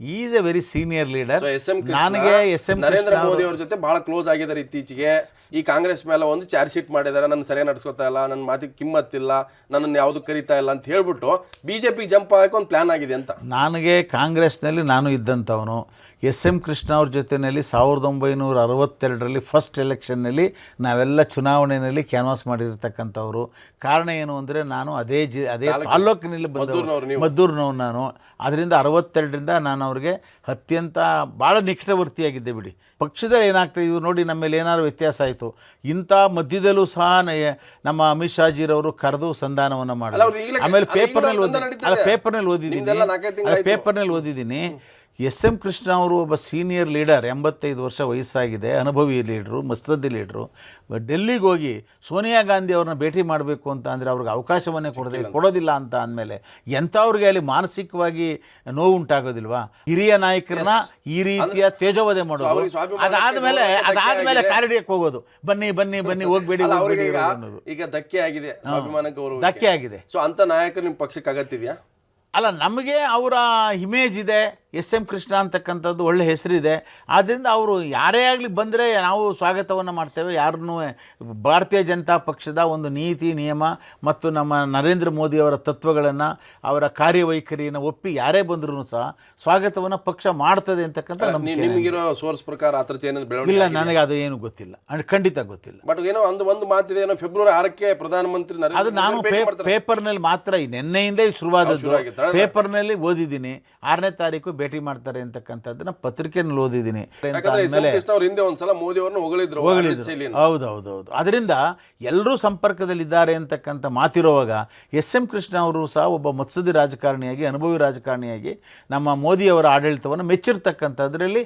Is a very senior leader S M ನನಗೆ ಎಸ್ ಎಂ ನರೇಂದ್ರ ಮೋದಿ ಅವ್ರ ಜೊತೆ ಬಹಳ ಕ್ಲೋಸ್ ಆಗಿದ್ದಾರೆ ಇತ್ತೀಚೆಗೆ. ಈ ಕಾಂಗ್ರೆಸ್ ಮೇಲೆ ಒಂದು ಚಾರ್ಜ್ ಶೀಟ್ ಮಾಡಿದ್ದಾರೆ ನನ್ನ ಸರಿಯಾಗಿ ನಡೆಸ್ಕೊತಾ ಇಲ್ಲ ನನ್ನ ಮಾತಿಗೆ ಕಿಮ್ಮತ್ತಿಲ್ಲ ನನ್ನನ್ನು ಯಾವುದು ಕರಿತಾ ಇಲ್ಲ ಅಂತ ಹೇಳ್ಬಿಟ್ಟು ಬಿಜೆಪಿ ಜಂಪ್ ಆಗಕ್ಕೆ ಒಂದು ಪ್ಲಾನ್ ಆಗಿದೆ ಅಂತ. ನನಗೆ ಕಾಂಗ್ರೆಸ್ನಲ್ಲಿ ನಾನು ಇದ್ದಂಥವನು. ಎಸ್ ಎಂ ಕೃಷ್ಣ ಅವ್ರ ಜೊತೆಯಲ್ಲಿ ಸಾವಿರದ ಒಂಬೈನೂರ ಅರವತ್ತೆರಡರಲ್ಲಿ ಫಸ್ಟ್ ಎಲೆಕ್ಷನ್ನಲ್ಲಿ ನಾವೆಲ್ಲ ಚುನಾವಣೆಯಲ್ಲಿ ಕ್ಯಾನ್ವಾಸ್ ಮಾಡಿರ್ತಕ್ಕಂಥವ್ರು. ಕಾರಣ ಏನು ಅಂದರೆ ನಾನು ಅದೇ ಜಿ ಅದೇ ತಾಲೂಕಿನಲ್ಲಿ ಬಂದವರು. ಬಂದ ಮದ್ದೂರಿನವ್ರು ನಾನು. ಅದರಿಂದ ಅರವತ್ತೆರಡರಿಂದ ನಾನು ಅವ್ರಿಗೆ ಅತ್ಯಂತ ಭಾಳ ನಿಕಟವರ್ತಿಯಾಗಿದ್ದೆ ಬಿಡಿ. ಪಕ್ಷದಲ್ಲಿ ಏನಾಗ್ತದೆ ಇದು ನೋಡಿ ನಮ್ಮ ಮೇಲೆ ಏನಾದ್ರು ವ್ಯತ್ಯಾಸ ಆಯಿತು. ಇಂಥ ಮಧ್ಯದಲ್ಲೂ ಸಹ ನಮ್ಮ ಅಮಿತ್ ಶಾಜಿರವರು ಕರೆದು ಸಂಧಾನವನ್ನು ಮಾಡಿದ್ರು. ಆಮೇಲೆ ಪೇಪರ್ನಲ್ಲಿ ಓದಿ ಅಲ್ಲ. ಪೇಪರ್ನಲ್ಲಿ ಓದಿದ್ದೀನಿ. ಪೇಪರ್ನಲ್ಲಿ ಓದಿದ್ದೀನಿ. ಎಸ್ ಎಂ ಕೃಷ್ಣ ಅವರು ಒಬ್ಬ ಸೀನಿಯರ್ ಲೀಡರ್ ಎಂಬತ್ತೈದು ವರ್ಷ ವಯಸ್ಸಾಗಿದೆ ಅನುಭವಿ ಲೀಡ್ರು ಮಸ್ತದ್ದಿ ಲೀಡ್ರು. ಡೆಲ್ಲಿಗೆ ಹೋಗಿ ಸೋನಿಯಾ ಗಾಂಧಿ ಅವ್ರನ್ನ ಭೇಟಿ ಮಾಡಬೇಕು ಅಂತ ಅಂದರೆ ಅವ್ರಿಗೆ ಅವಕಾಶವನ್ನೇ ಕೊಡದೆ ಕೊಡೋದಿಲ್ಲ ಅಂತ ಅಂದಮೇಲೆ ಎಂಥವ್ರಿಗೆ ಅಲ್ಲಿ ಮಾನಸಿಕವಾಗಿ ನೋವು ಉಂಟಾಗೋದಿಲ್ವಾ ಹಿರಿಯ ನಾಯಕರನ್ನ ಈ ರೀತಿಯ ತೇಜೋವಧೆ ಮಾಡೋದು. ಅದಾದ್ಮೇಲೆ ಅದಾದ್ಮೇಲೆ. ಕಾರಿಡಿಯಕ್ಕೆ ಹೋಗೋದು. ಬನ್ನಿ ಬನ್ನಿ ಬನ್ನಿ ಹೋಗ್ಬೇಡಿ ಹೋಗ್ಬೇಡಿ ಈಗ ಧಕ್ಕೆ ಆಗಿದೆ ಧಕ್ಕೆ ಆಗಿದೆ. ಸೊ ಅಂತ ನಾಯಕರು ನಿಮ್ಮ ಪಕ್ಷಕ್ಕೆ ಅಗತ್ಯವಿಯಾ? ಅಲ್ಲ ನಮಗೆ ಅವರ ಇಮೇಜ್ ಇದೆ. ಎಸ್ ಎಂ ಕೃಷ್ಣ ಅಂತಕ್ಕಂಥದ್ದು ಒಳ್ಳೆ ಹೆಸರಿದೆ. ಆದ್ದರಿಂದ ಅವರು ಯಾರೇ ಆಗಲಿ ಬಂದರೆ ನಾವು ಸ್ವಾಗತವನ್ನು ಮಾಡ್ತೇವೆ. ಯಾರನ್ನೂ ಭಾರತೀಯ ಜನತಾ ಪಕ್ಷದ ಒಂದು ನೀತಿ ನಿಯಮ ಮತ್ತು ನಮ್ಮ ನರೇಂದ್ರ ಮೋದಿಯವರ ತತ್ವಗಳನ್ನು ಅವರ ಕಾರ್ಯವೈಖರಿಯನ್ನು ಒಪ್ಪಿ ಯಾರೇ ಬಂದರೂ ಸಹ ಸ್ವಾಗತವನ್ನು ಪಕ್ಷ ಮಾಡ್ತದೆ ಅಂತಕ್ಕಂಥ ನಿಮಗಿರೋ ಸೋರ್ಸ್ ಪ್ರಕಾರ ಆ ಥರ ಇಲ್ಲ ನನಗೆ ಅದು ಏನು ಗೊತ್ತಿಲ್ಲ. ಅಂಡ್ ಖಂಡಿತ ಗೊತ್ತಿಲ್ಲ. ಬಟ್ ಏನೋ ಒಂದು ಒಂದು ಮಾತಿದೆ ಏನೋ ಫೆಬ್ರವರಿ ಆರಕ್ಕೆ ಪ್ರಧಾನಮಂತ್ರಿ ಅದು ನಾನು ಮೋದಿ ಪೇಪರ್ನಲ್ಲಿ ಮಾತ್ರ ನಿನ್ನೆಯಿಂದ ಶುರುವಾದದ್ದು. ಪೇಪರ್ನಲ್ಲಿ ಓದಿದ್ದೀನಿ. ಆರನೇ ತಾರೀಕು ಭೇಟಿ ಮಾಡ್ತಾರೆ ಅಂತಕ್ಕಂಥದ್ದನ್ನ ಪತ್ರಿಕೆಯಲ್ಲಿ ಓದಿದ್ದೀನಿ. ಹಿಂದೆ ಒಂದ್ಸಲ ಮೋದಿ ಹೊಗಳಿದ್ರು. ಹೌದು ಹೌದು ಹೌದು ಅದರಿಂದ ಎಲ್ಲರೂ ಸಂಪರ್ಕದಲ್ಲಿದ್ದಾರೆ ಅಂತಕ್ಕಂಥ ಮಾತಿರುವಾಗ ಎಸ್ ಎಂ ಕೃಷ್ಣ ಅವರು ಸಹ ಒಬ್ಬ ಮತ್ಸದಿ ರಾಜಕಾರಣಿಯಾಗಿ ಅನುಭವಿ ರಾಜಕಾರಣಿಯಾಗಿ ನಮ್ಮ ಮೋದಿಯವರ ಆಡಳಿತವನ್ನು ಮೆಚ್ಚಿರ್ತಕ್ಕಂಥದ್ರಲ್ಲಿ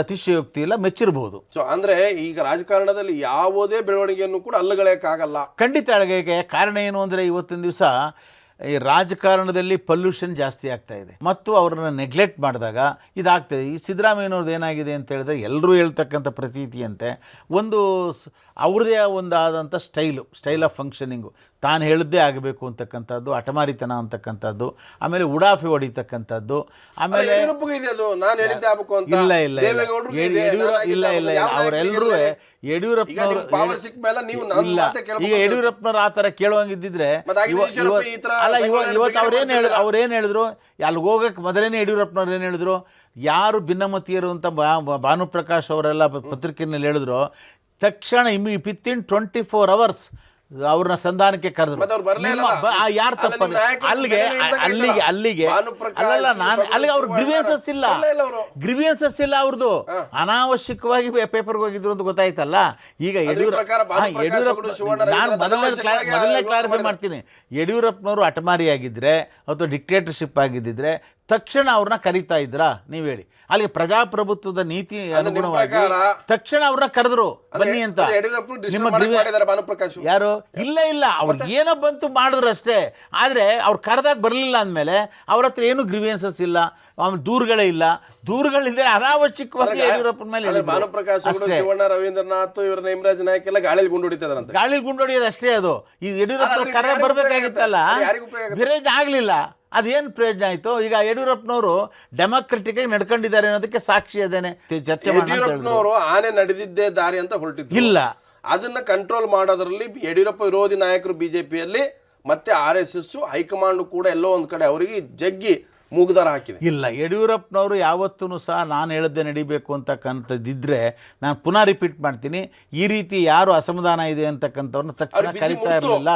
ಅತಿಶಯೋಕ್ತಿ ಇಲ್ಲ ಮೆಚ್ಚಿರಬಹುದು ಸೊ ಅಂದ್ರೆ ಈಗ ರಾಜಕಾರಣದಲ್ಲಿ ಯಾವುದೇ ಬೆಳವಣಿಗೆಯನ್ನು ಕೂಡ ಅಲ್ಲಗಳೆಯಕ್ಕಾಗಲ್ಲ. ಖಂಡಿತ ಅಳಗೈಕೆ ಕಾರಣ ಏನು ಅಂದರೆ ಇವತ್ತಿನ ದಿವಸ ಈ ರಾಜಕಾರಣದಲ್ಲಿ ಪಲ್ಯೂಷನ್ ಜಾಸ್ತಿ ಆಗ್ತಾ ಇದೆ. ಮತ್ತು ಅವ್ರನ್ನ ನೆಗ್ಲೆಕ್ಟ್ ಮಾಡಿದಾಗ ಇದಾಗ್ತದೆ. ಈ ಸಿದ್ದರಾಮಯ್ಯನವ್ರದ್ದು ಏನಾಗಿದೆ ಅಂತ ಹೇಳಿದ್ರೆ ಎಲ್ಲರೂ ಹೇಳ್ತಕ್ಕಂಥ ಪ್ರತೀತಿಯಂತೆ ಒಂದು ಅವ್ರದೇ ಒಂದು ಆದಂಥ ಸ್ಟೈಲು ಸ್ಟೈಲ್ ಆಫ್ ಫಂಕ್ಷನಿಂಗು ತಾನು ಹೇಳಿದ್ದೇ ಆಗಬೇಕು ಅಂತಕ್ಕಂಥದ್ದು ಅಟಮಾರಿತನ ಅಂತಕ್ಕಂಥದ್ದು ಆಮೇಲೆ ಉಡಾಫೆ ಹೊಡಿತಕ್ಕಂಥದ್ದು ಆಮೇಲೆ ಇಲ್ಲ ಇಲ್ಲ ಇಲ್ಲ. ಇಲ್ಲ ಅವರೆಲ್ಲರೂ ಯಡಿಯೂರಪ್ಪನವರು ಇಲ್ಲ. ಈಗ ಯಡಿಯೂರಪ್ಪನವ್ರು ಆ ಥರ ಕೇಳುವಂಗಿದ್ದಿದ್ರೆ ಅಲ್ಲ ಇವ ಇವತ್ತು ಅವ್ರೇನು ಬಿಡುಗಡೆ ಹೇಳಿ ಅವ್ರೇನು ಹೇಳಿದ್ರು? ಅಲ್ಲಿಗೆ ಹೋಗಕ್ಕೆ ಮೊದಲೇನೆ ಯಡಿಯೂರಪ್ಪನವ್ರು ಏನು ಹೇಳಿದ್ರು? ಯಾರು ಭಿನ್ನಮತೀಯರು ಅಂತ ಭಾನುಪ್ರಕಾಶ್ ಅವರೆಲ್ಲ ಪತ್ರಿಕೆಯಲ್ಲಿ ಹೇಳಿದ್ರು. ತಕ್ಷಣ within twenty four hours ಅವ್ರನ್ನ ಸಂಧಾನಕ್ಕೆ ಕರೆದ್ರು. ಯಾರು ತಪ್ಪ ಅಲ್ಲಿಗೆ ಅಲ್ಲಿಗೆ. ಅಲ್ಲಿಗೆ ಅಲ್ಲ ಅಲ್ಲಲ್ಲ ನಾನು ಅಲ್ಲಿಗೆ ಅವ್ರ ಗ್ರಿವಿಯನ್ಸಸ್ ಇಲ್ಲ. ಗ್ರಿವಿಯನ್ಸಸ್ ಇಲ್ಲ ಅವ್ರದ್ದು ಅನಾವಶ್ಯಕವಾಗಿ ಪೇಪರ್ಗೆ ಹೋಗಿದ್ರು ಅಂತ ಗೊತ್ತಾಯ್ತಲ್ಲ? ಈಗ ಯಡಿಯೂರಪ್ಪ ಯಡಿಯೂರಪ್ಪ ನಾನು ಮೊದಲನೇ ಮೊದಲನೇ ಕ್ಲಾರಿಫೈ. ಮಾಡ್ತೀನಿ. ಯಡಿಯೂರಪ್ಪನವರು ಅಟಮಾರಿ ಆಗಿದ್ರೆ ಅಥವಾ ಡಿಕ್ಟೇಟರ್ಶಿಪ್ ಆಗಿದ್ದಿದ್ರೆ ತಕ್ಷಣ ಅವ್ರನ್ನ ಕರೀತಾ ಇದ್ರಾ? ನೀವ್ ಹೇಳಿ. ಅಲ್ಲಿ ಪ್ರಜಾಪ್ರಭುತ್ವದ ನೀತಿ ಅನುಗುಣವಾಗಿ ತಕ್ಷಣ ಅವ್ರನ್ನ ಕರೆದ್ರು. ಬನ್ನಿ ಅಂತ. ನಿಮ್ಮ ಯಾರು? ಇಲ್ಲ ಇಲ್ಲ. ಅವ್ರಿಗೆ ಏನೋ ಬಂತು ಮಾಡಿದ್ರು ಅಷ್ಟೇ. ಆದ್ರೆ ಅವ್ರು ಕರೆದಾಗ ಬರಲಿಲ್ಲ ಅಂದಮೇಲೆ ಅವ್ರ ಹತ್ರ ಏನು ಗ್ರಿವಿಯನ್ಸಸ್ ಇಲ್ಲ? ಆಮೇಲೆ ದೂರುಗಳೇ ಇಲ್ಲ. ದೂರುಗಳಿದ್ರೆ ಅನಾವಶ್ಯಕವಾಗಿ ಯಡಿಯೂರಪ್ಪನ ಮೇಲೆ. ಭಾನುಪ್ರಕಾಶ್ ಅವರು ಶಿವಣ್ಣ ರವೀಂದ್ರನಾಥ್ ಇವರ ನೇಮರಾಜ್ ನಾಯಕ್ ಎಲ್ಲ ಗಾಳಿಲಿ ಗುಂಡು ಗಾಳಿಲಿ ಗಾಳಿ ಗುಂಡೊಡಿಯೋದು ಅಷ್ಟೇ ಅದು. ಈ ಯಡಿಯೂರಪ್ಪ ಕರೆ ಬರಬೇಕಾಗಿತ್ತಲ್ಲ? ಬಿರೇಜ್ ಆಗಲಿಲ್ಲ. ಅದೇನು ಪ್ರಯೋಜನ ಆಯಿತು? ಈಗ ಯಡಿಯೂರಪ್ಪನವರು ಡೆಮಾಕ್ರೆಟಿಕ್ ಆಗಿ ನಡ್ಕೊಂಡಿದ್ದಾರೆ ಅನ್ನೋದಕ್ಕೆ ಸಾಕ್ಷಿ ಅದೇನೆ. ಚರ್ಚೆ ಯಡಿಯೂರಪ್ಪನವರು ಆನೆ ನಡೆದಿದ್ದೇ ದಾರಿ ಅಂತ ಹೊರಟಿದ್ರು. ಇಲ್ಲ. ಅದನ್ನ ಕಂಟ್ರೋಲ್ ಮಾಡೋದ್ರಲ್ಲಿ ಯಡಿಯೂರಪ್ಪ ವಿರೋಧಿ ನಾಯಕರು ಬಿಜೆಪಿಯಲ್ಲಿ ಮತ್ತೆ ಆರ್ ಎಸ್ ಎಸ್ ಹೈಕಮಾಂಡ್ ಕೂಡ ಎಲ್ಲೋ ಒಂದು ಕಡೆ ಅವರಿಗೆ ಜಗ್ಗಿ ಮೂಗುದಾರ ಹಾಕಿದೆ. ಇಲ್ಲ ಯಡಿಯೂರಪ್ಪನವರು ಯಾವತ್ತೂ ಸಹ ನಾನು ಹೇಳದ್ದೇ ನಡಿಬೇಕು ಅಂತಕ್ಕಂಥದ್ದಿದ್ರೆ ನಾನು ಪುನಃ ರಿಪೀಟ್ ಮಾಡ್ತೀನಿ ಈ ರೀತಿ ಯಾರು ಅಸಮಾಧಾನ ಇದೆ ಅಂತಕ್ಕಂಥವ್ರನ್ನ ತಕ್ಷಣ ಕರಿತಾ ಇರಲಿಲ್ಲ.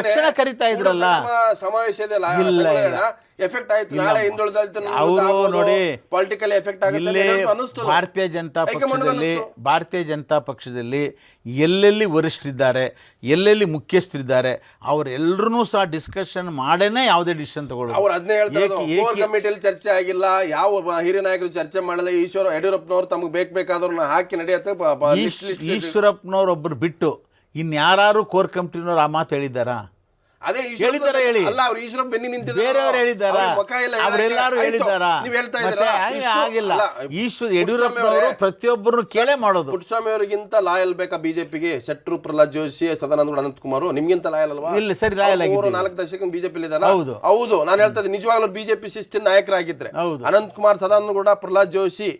ತಕ್ಷಣ ಕರಿತಾ ಇದ್ರಲ್ಲ. ಸಮಾವೇಶ ಇಲ್ಲ. ಎಫೆಕ್ಟ್ ಆಯ್ತು. ನಾಳೆ ಹಿಂದುಳಿದ ಅವರು ನೋಡಿ ಪೊಲಿಟಿಕಲ್ ಎಫೆಕ್ಟ್ ಆಗುತ್ತೆ ಭಾರತೀಯ ಜನತಾ ಪಕ್ಷದಲ್ಲಿ ಭಾರತೀಯ ಜನತಾ ಪಕ್ಷದಲ್ಲಿ ಎಲ್ಲೆಲ್ಲಿ ವರಿಷ್ಠರಿದ್ದಾರೆ ಎಲ್ಲೆಲ್ಲಿ ಮುಖ್ಯಸ್ಥರಿದ್ದಾರೆ ಅವರೆಲ್ಲರೂ ಸಹ ಡಿಸ್ಕಷನ್ ಮಾಡೇನೆ ಯಾವುದೇ ಡಿಸಿಷನ್ ತಗೊಳ್ಳೋದು. ಅವ್ರು ಅದನ್ನೇ ಹೇಳ್ತಾರೆ ಕೋರ್ ಕಮಿಟಿಯಲ್ಲಿ ಚರ್ಚೆ ಆಗಿಲ್ಲ. ಯಾವ ಹಿರಿಯ ನಾಯಕರು ಚರ್ಚೆ ಮಾಡಲ್ಲ. ಈಶ್ವರ ಯಡಿಯೂರಪ್ಪನವರು ತಮಗೆ ಬೇಕು ಬೇಕಾದವ್ರನ್ನ ಹಾಕಿ ನಡೆಯುತ್ತೆ ಈಶ್ವರಪ್ಪನವ್ರು ಒಬ್ಬರು ಬಿಟ್ಟು ಇನ್ಯಾರು ಕೋರ್ ಕಮಿಟಿನವ್ರು ಆ ಮಾತು ಹೇಳಿದ್ದಾರಾ? ಅದೇ ಹೇಳಿದ್ದಾರೆ ಹೇಳಿ. ಅಲ್ಲ ಅವ್ರು ಈಶ್ವರಪ್ಪ ಬೆನ್ನಿ ನಿಂತಿದ್ದಾರೆ. ಬೇರೆಯವ್ರು ಹೇಳಿದ್ದಾರಾ? ಅವರೆಲ್ಲರೂ. ಹೇಳಿದ್ದಾರಾ? ನೀವ್ ಹೇಳ್ತಾ ಇದ್ದೀರಾ? ಆಗಿಲ್ಲ. ಈಶ್ವರ ಯಡಿಯೂರಪ್ಪನವರು ಅವರೇ, ಪ್ರತಿಯೊಬ್ಬರನ್ನು ಕೇಳೇ ಮಾಡೋದು. ಪುಟ್ಟಸ್ವಾಮಿ ಅವರಿಗಿಂತ ಲಾಯಲ್ ಬೇಕಾ ಬಿಜೆಪಿಗೆ? ಶೆಟ್ರು ಪ್ರಹ್ಲಾದ್ ಜೋಶಿ ಸದಾನಂದ ಗೌಡ ಅನಂತ್ ಕುಮಾರ್. ನಿಮ್ಗಿಂತ ಲಾಯಲ್ ಅಲ್ವಾ ಇಲ್ಲ, ಸರಿ, ಲಾಯಲ್ ಮೂರು ನಾಲ್ಕು ದಶಕ ಬಿಜೆಪಿ ಇದ್ದಾರಾ. ಹೌದು. ಹೌದು. ನಾನು ಹೇಳ್ತಾ ಇದ್ದೀನಿ ನಿಜವಾಗ್ಲೂ ಬಿಜೆಪಿ ಶಿಸ್ತಿನ ನಾಯಕರಾಗಿದ್ರೆ. ಹೌದು. ಅನಂತ್ ಕುಮಾರ್ ಸದಾನಂದ ಗೌಡ ಪ್ರಹ್ಲಾದ್ ಜೋಶಿ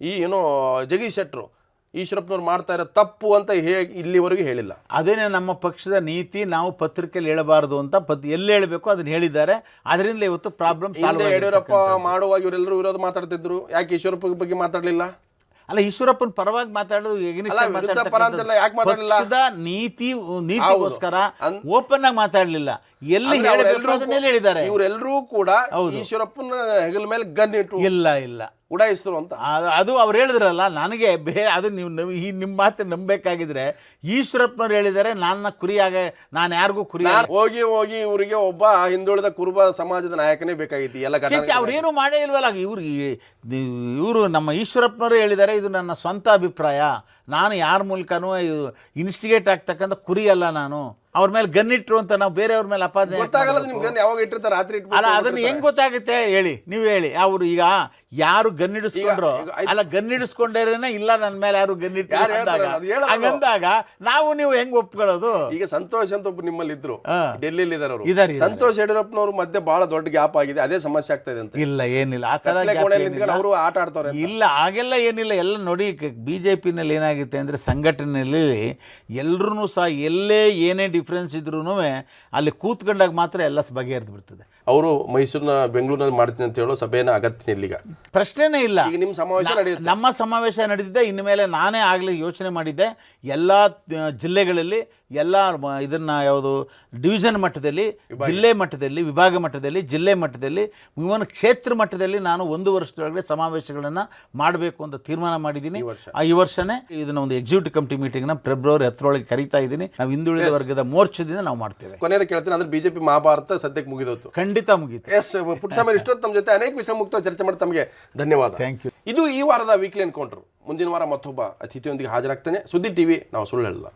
ಈ ಏನು ಜಗದೀಶ್ ಶೆಟ್ರು. ಈಶ್ವರಪ್ಪನವ್ರು ಮಾಡ್ತಾ ಇರೋ ತಪ್ಪು ಅಂತ ಹೇ ಇಲ್ಲಿವರೆಗೂ ಹೇಳಿಲ್ಲ. ಅದೇನೇ ನಮ್ಮ ಪಕ್ಷದ ನೀತಿ ನಾವು ಪತ್ರಿಕೆಯಲ್ಲಿ ಹೇಳಬಾರದು ಅಂತ ಪತ್ ಎಲ್ಲಿ ಹೇಳಬೇಕು ಅದನ್ನ ಹೇಳಿದ್ದಾರೆ. ಅದರಿಂದ ಇವತ್ತು ಪ್ರಾಬ್ಲಮ್ ಯಡಿಯೂರಪ್ಪ ಮಾಡುವಾಗ ಇವರೆಲ್ಲರೂ ವಿರೋಧ ಮಾತಾಡ್ತಿದ್ರು. ಯಾಕೆ ಈಶ್ವರಪ್ಪ ಬಗ್ಗೆ ಮಾತಾಡಲಿಲ್ಲ? ಅಲ್ಲ ಈಶ್ವರಪ್ಪನ ಪರವಾಗಿ ಮಾತಾಡೋದು ನೀತಿ ನೀತಿಗೋಸ್ಕರ ಓಪನ್ ಆಗಿ ಮಾತಾಡಲಿಲ್ಲ. ಎಲ್ಲಿ ಹೇಳಿದ್ದಾರೆ. ಇವರೆಲ್ಲರೂ ಕೂಡ ಈಶ್ವರಪ್ಪನ ಹೆಗಲ ಮೇಲೆ ಗನ್ ಇಟ್ಟು ಇಲ್ಲ ಇಲ್ಲ. ಉಡಾಯಿಸ್ತರು ಅಂತ. ಅದು- ಅವ್ರು ಹೇಳಿದ್ರಲ್ಲ ನನಗೆ ಬೇ ಅದು ನೀವು ಈ ನಿಮ್ಮ ಮಾತು ನಂಬಬೇಕಾಗಿದ್ರೆ ಈಶ್ವರಪ್ಪನವ್ರು ಹೇಳಿದ್ದಾರೆ ನನ್ನ ಕುರಿಯಾಗ ನಾನು ಯಾರಿಗೂ ಕುರಿ ಹೋಗಿ ಹೋಗಿ ಇವರಿಗೆ ಒಬ್ಬ ಹಿಂದುಳಿದ ಕುರುಬ ಸಮಾಜದ ನಾಯಕನೇ ಬೇಕಾಗಿತ್ತು ಎಲ್ಲ ಅವ್ರೇನು ಮಾಡೇ ಇಲ್ವಲ್ಲ ಇವ್ರಿಗೆ ಇವರು ನಮ್ಮ ಈಶ್ವರಪ್ಪನವರು ಹೇಳಿದ್ದಾರೆ ಇದು ನನ್ನ ಸ್ವಂತ ಅಭಿಪ್ರಾಯ. ನಾನು ಯಾರ ಮೂಲಕನೂ ಇನ್ಸ್ಟಿಗೇಟ್ ಆಗ್ತಕ್ಕಂಥ ಕುರಿ ಅಲ್ಲ ನಾನು. ಅವ್ರ ಮೇಲೆ ಗನ್ ಗನ್ನಿಟ್ರು ಅಂತ ನಾವು ಬೇರೆಯವ್ರ ಮೇಲೆ ಅಪಾದನೆ ಗೊತ್ತಾಗಲ್ಲ ಯಾವಾಗ ಇಟ್ಟಿರ್ತಾರೆ ರಾತ್ರಿ ಇಟ್ಬಿಟ್ಟು ಅಲ್ಲ ಅದನ್ನ ಹೆಂಗ್ ಗೊತ್ತಾಗುತ್ತೆ ಹೇಳಿ ನೀವು ಹೇಳಿ ಅವರು ಈಗ ಯಾರು ಗನ್ನಿಡಿಸ್ಕೊಂಡ್ರು ಈಗ ಅಲ್ಲ ಗನ್ ಗನ್ನಿಡಿಸ್ಕೊಂಡೇರೇನೆ ಇಲ್ಲ ನನ್ನ ಮೇಲೆ ಯಾರು ಗನ್ ಯಾರು ಹೇಳ್ತಾರೆ? ಅಂದಾಗ ಅದು ಹೇಳೋದು. ಹಂಗಂದಾಗ ನಾವು ನೀವು ಹೆಂಗ್ ಒಪ್ಕೊಳ್ಳೋದು ಈಗ ಸಂತೋಷ್ ಅಂತ ಒಬ್ರು ನಿಮ್ಮಲ್ಲಿ ಇದ್ರು ಹಾ. ಡೆಲ್ಲಿಲಿ ಇದಾರೆ ಅವರು ಇದಾರೆ, ಇದಾರೆ. ಸಂತೋಷ್ ಯಡಿಯೂರಪ್ಪನವ್ರ ಮಧ್ಯೆ ಬಹಳ ದೊಡ್ಡ ಗ್ಯಾಪ್ ಆಗಿದೆ ಅದೇ ಸಮಸ್ಯೆ ಆಗ್ತಾ ಇದೆ ಅಂತ ಇಲ್ಲ ಏನಿಲ್ಲ ಆ ತರ ಕತ್ಲೆ gap ಕೋಣೆಯಲ್ಲಿ ಏನಿಲ್ಲ. ನಿಂತ್ಕೊಂಡು ಅವರು ಆಟ ಆಡ್ತಾರೆ. ಇಲ್ಲ ಹಾಗೆಲ್ಲ ಏನಿಲ್ಲ ಎಲ್ಲ ನೋಡಿ ಬಿ ಜೆ ಪಿನಲ್ಲಿ ಏನಾಗುತ್ತೆ ಅಂದ್ರೆ ಸಂಘಟನೆಯಲ್ಲಿ ಎಲ್ಲರೂ ಸಹ ಎಲ್ಲೇ ಏನೇ ಡಿಫ್ರೆನ್ಸ್ ಇದ್ರೂ ಅಲ್ಲಿ ಕೂತ್ಕೊಂಡಾಗ ಮಾತ್ರ ಎಲ್ಲ ಬಗೆಹರಿದು ಬಿಡ್ತದೆ. ಅವರು ಮೈಸೂರಿನ ಬೆಂಗಳೂರಿನಲ್ಲಿ ಮಾಡ್ತೀನಿ ಅಂತ ಹೇಳೋ ಸಭೆನ ಅಗತ್ಯ ಇಲ್ಲಿಗ. ಪ್ರಶ್ನೆನೇ ಇಲ್ಲ. ಈಗ ನಿಮ್ಮ ಸಮಾವೇಶ ನಡೆಯುತ್ತೆ. ನಮ್ಮ ಸಮಾವೇಶ ನಡೆದಿದ್ದೆ ಇನ್ನು ಮೇಲೆ ನಾನೇ ಆಗಲಿ ಯೋಚನೆ ಮಾಡಿದ್ದೆ ಎಲ್ಲ ಜಿಲ್ಲೆಗಳಲ್ಲಿ ಎಲ್ಲ ಇದನ್ನು ಯಾವುದು ಡಿವಿಷನ್ ಮಟ್ಟದಲ್ಲಿ ಜಿಲ್ಲೆ ಮಟ್ಟದಲ್ಲಿ ವಿಭಾಗ ಮಟ್ಟದಲ್ಲಿ ಜಿಲ್ಲೆ ಮಟ್ಟದಲ್ಲಿ ಇವನ್ ಕ್ಷೇತ್ರ ಮಟ್ಟದಲ್ಲಿ ನಾನು ಒಂದು ವರ್ಷದೊಳಗಡೆ ಸಮಾವೇಶಗಳನ್ನು ಮಾಡಬೇಕು ಅಂತ ತೀರ್ಮಾನ ಮಾಡಿದ್ದೀನಿ. ಆ, ಈ ವರ್ಷನೇ ಇದನ್ನ ಒಂದು ಎಕ್ಸಿಕ್ಯೂಟಿವ್ ಕಮಿಟಿ ಮೀಟಿಂಗ್ನ ಫೆಬ್ರವರಿ ಹತ್ತರೊಳಗೆ ಕರೀತಾ ಇದ್ದೀನಿ. ನಾವು ಹಿಂದುಳಿದ ವರ್ಗದ ಮೋರ್ಚಾದಿಂದ ನಾವು ಮಾಡ್ತೇವೆ. ಕೊನೆಯದ ಕೇಳ್ತೀನಿ ಅಂದ್ರೆ ಬಿಜೆಪಿ ಮಹಾಭಾರತ ಸದ್ಯಕ್ಕೆ ಮುಗಿದೋತು ಖಂಡಿತ ಮುಗಿತು. ಎಸ್ ಪುಟ್ಟಸ್ವಾಮಿ ಇಷ್ಟೊತ್ತು ತಮ್ಮ ಜೊತೆ ಅನೇಕ ವಿಷಯ ಮುಕ್ತ ಚರ್ಚೆ ಮಾಡಿ ತಮಗೆ ಧನ್ಯವಾದ. ಥ್ಯಾಂಕ್ ಯು ಇದು ಈ ವಾರದ ವೀಕ್ಲಿ ಅನ್ಕೊಂಡ್ರು ಮುಂದಿನ ವಾರ ಮತ್ತೊಬ್ಬ ಅತಿಥಿಯೊಂದಿಗೆ ಹಾಜರಾಗ್ತೇನೆ. ಸುದ್ದಿ ಟಿವಿ ನಾವು ಸುಳ್ಳು ಹೇಳಲ್ಲ.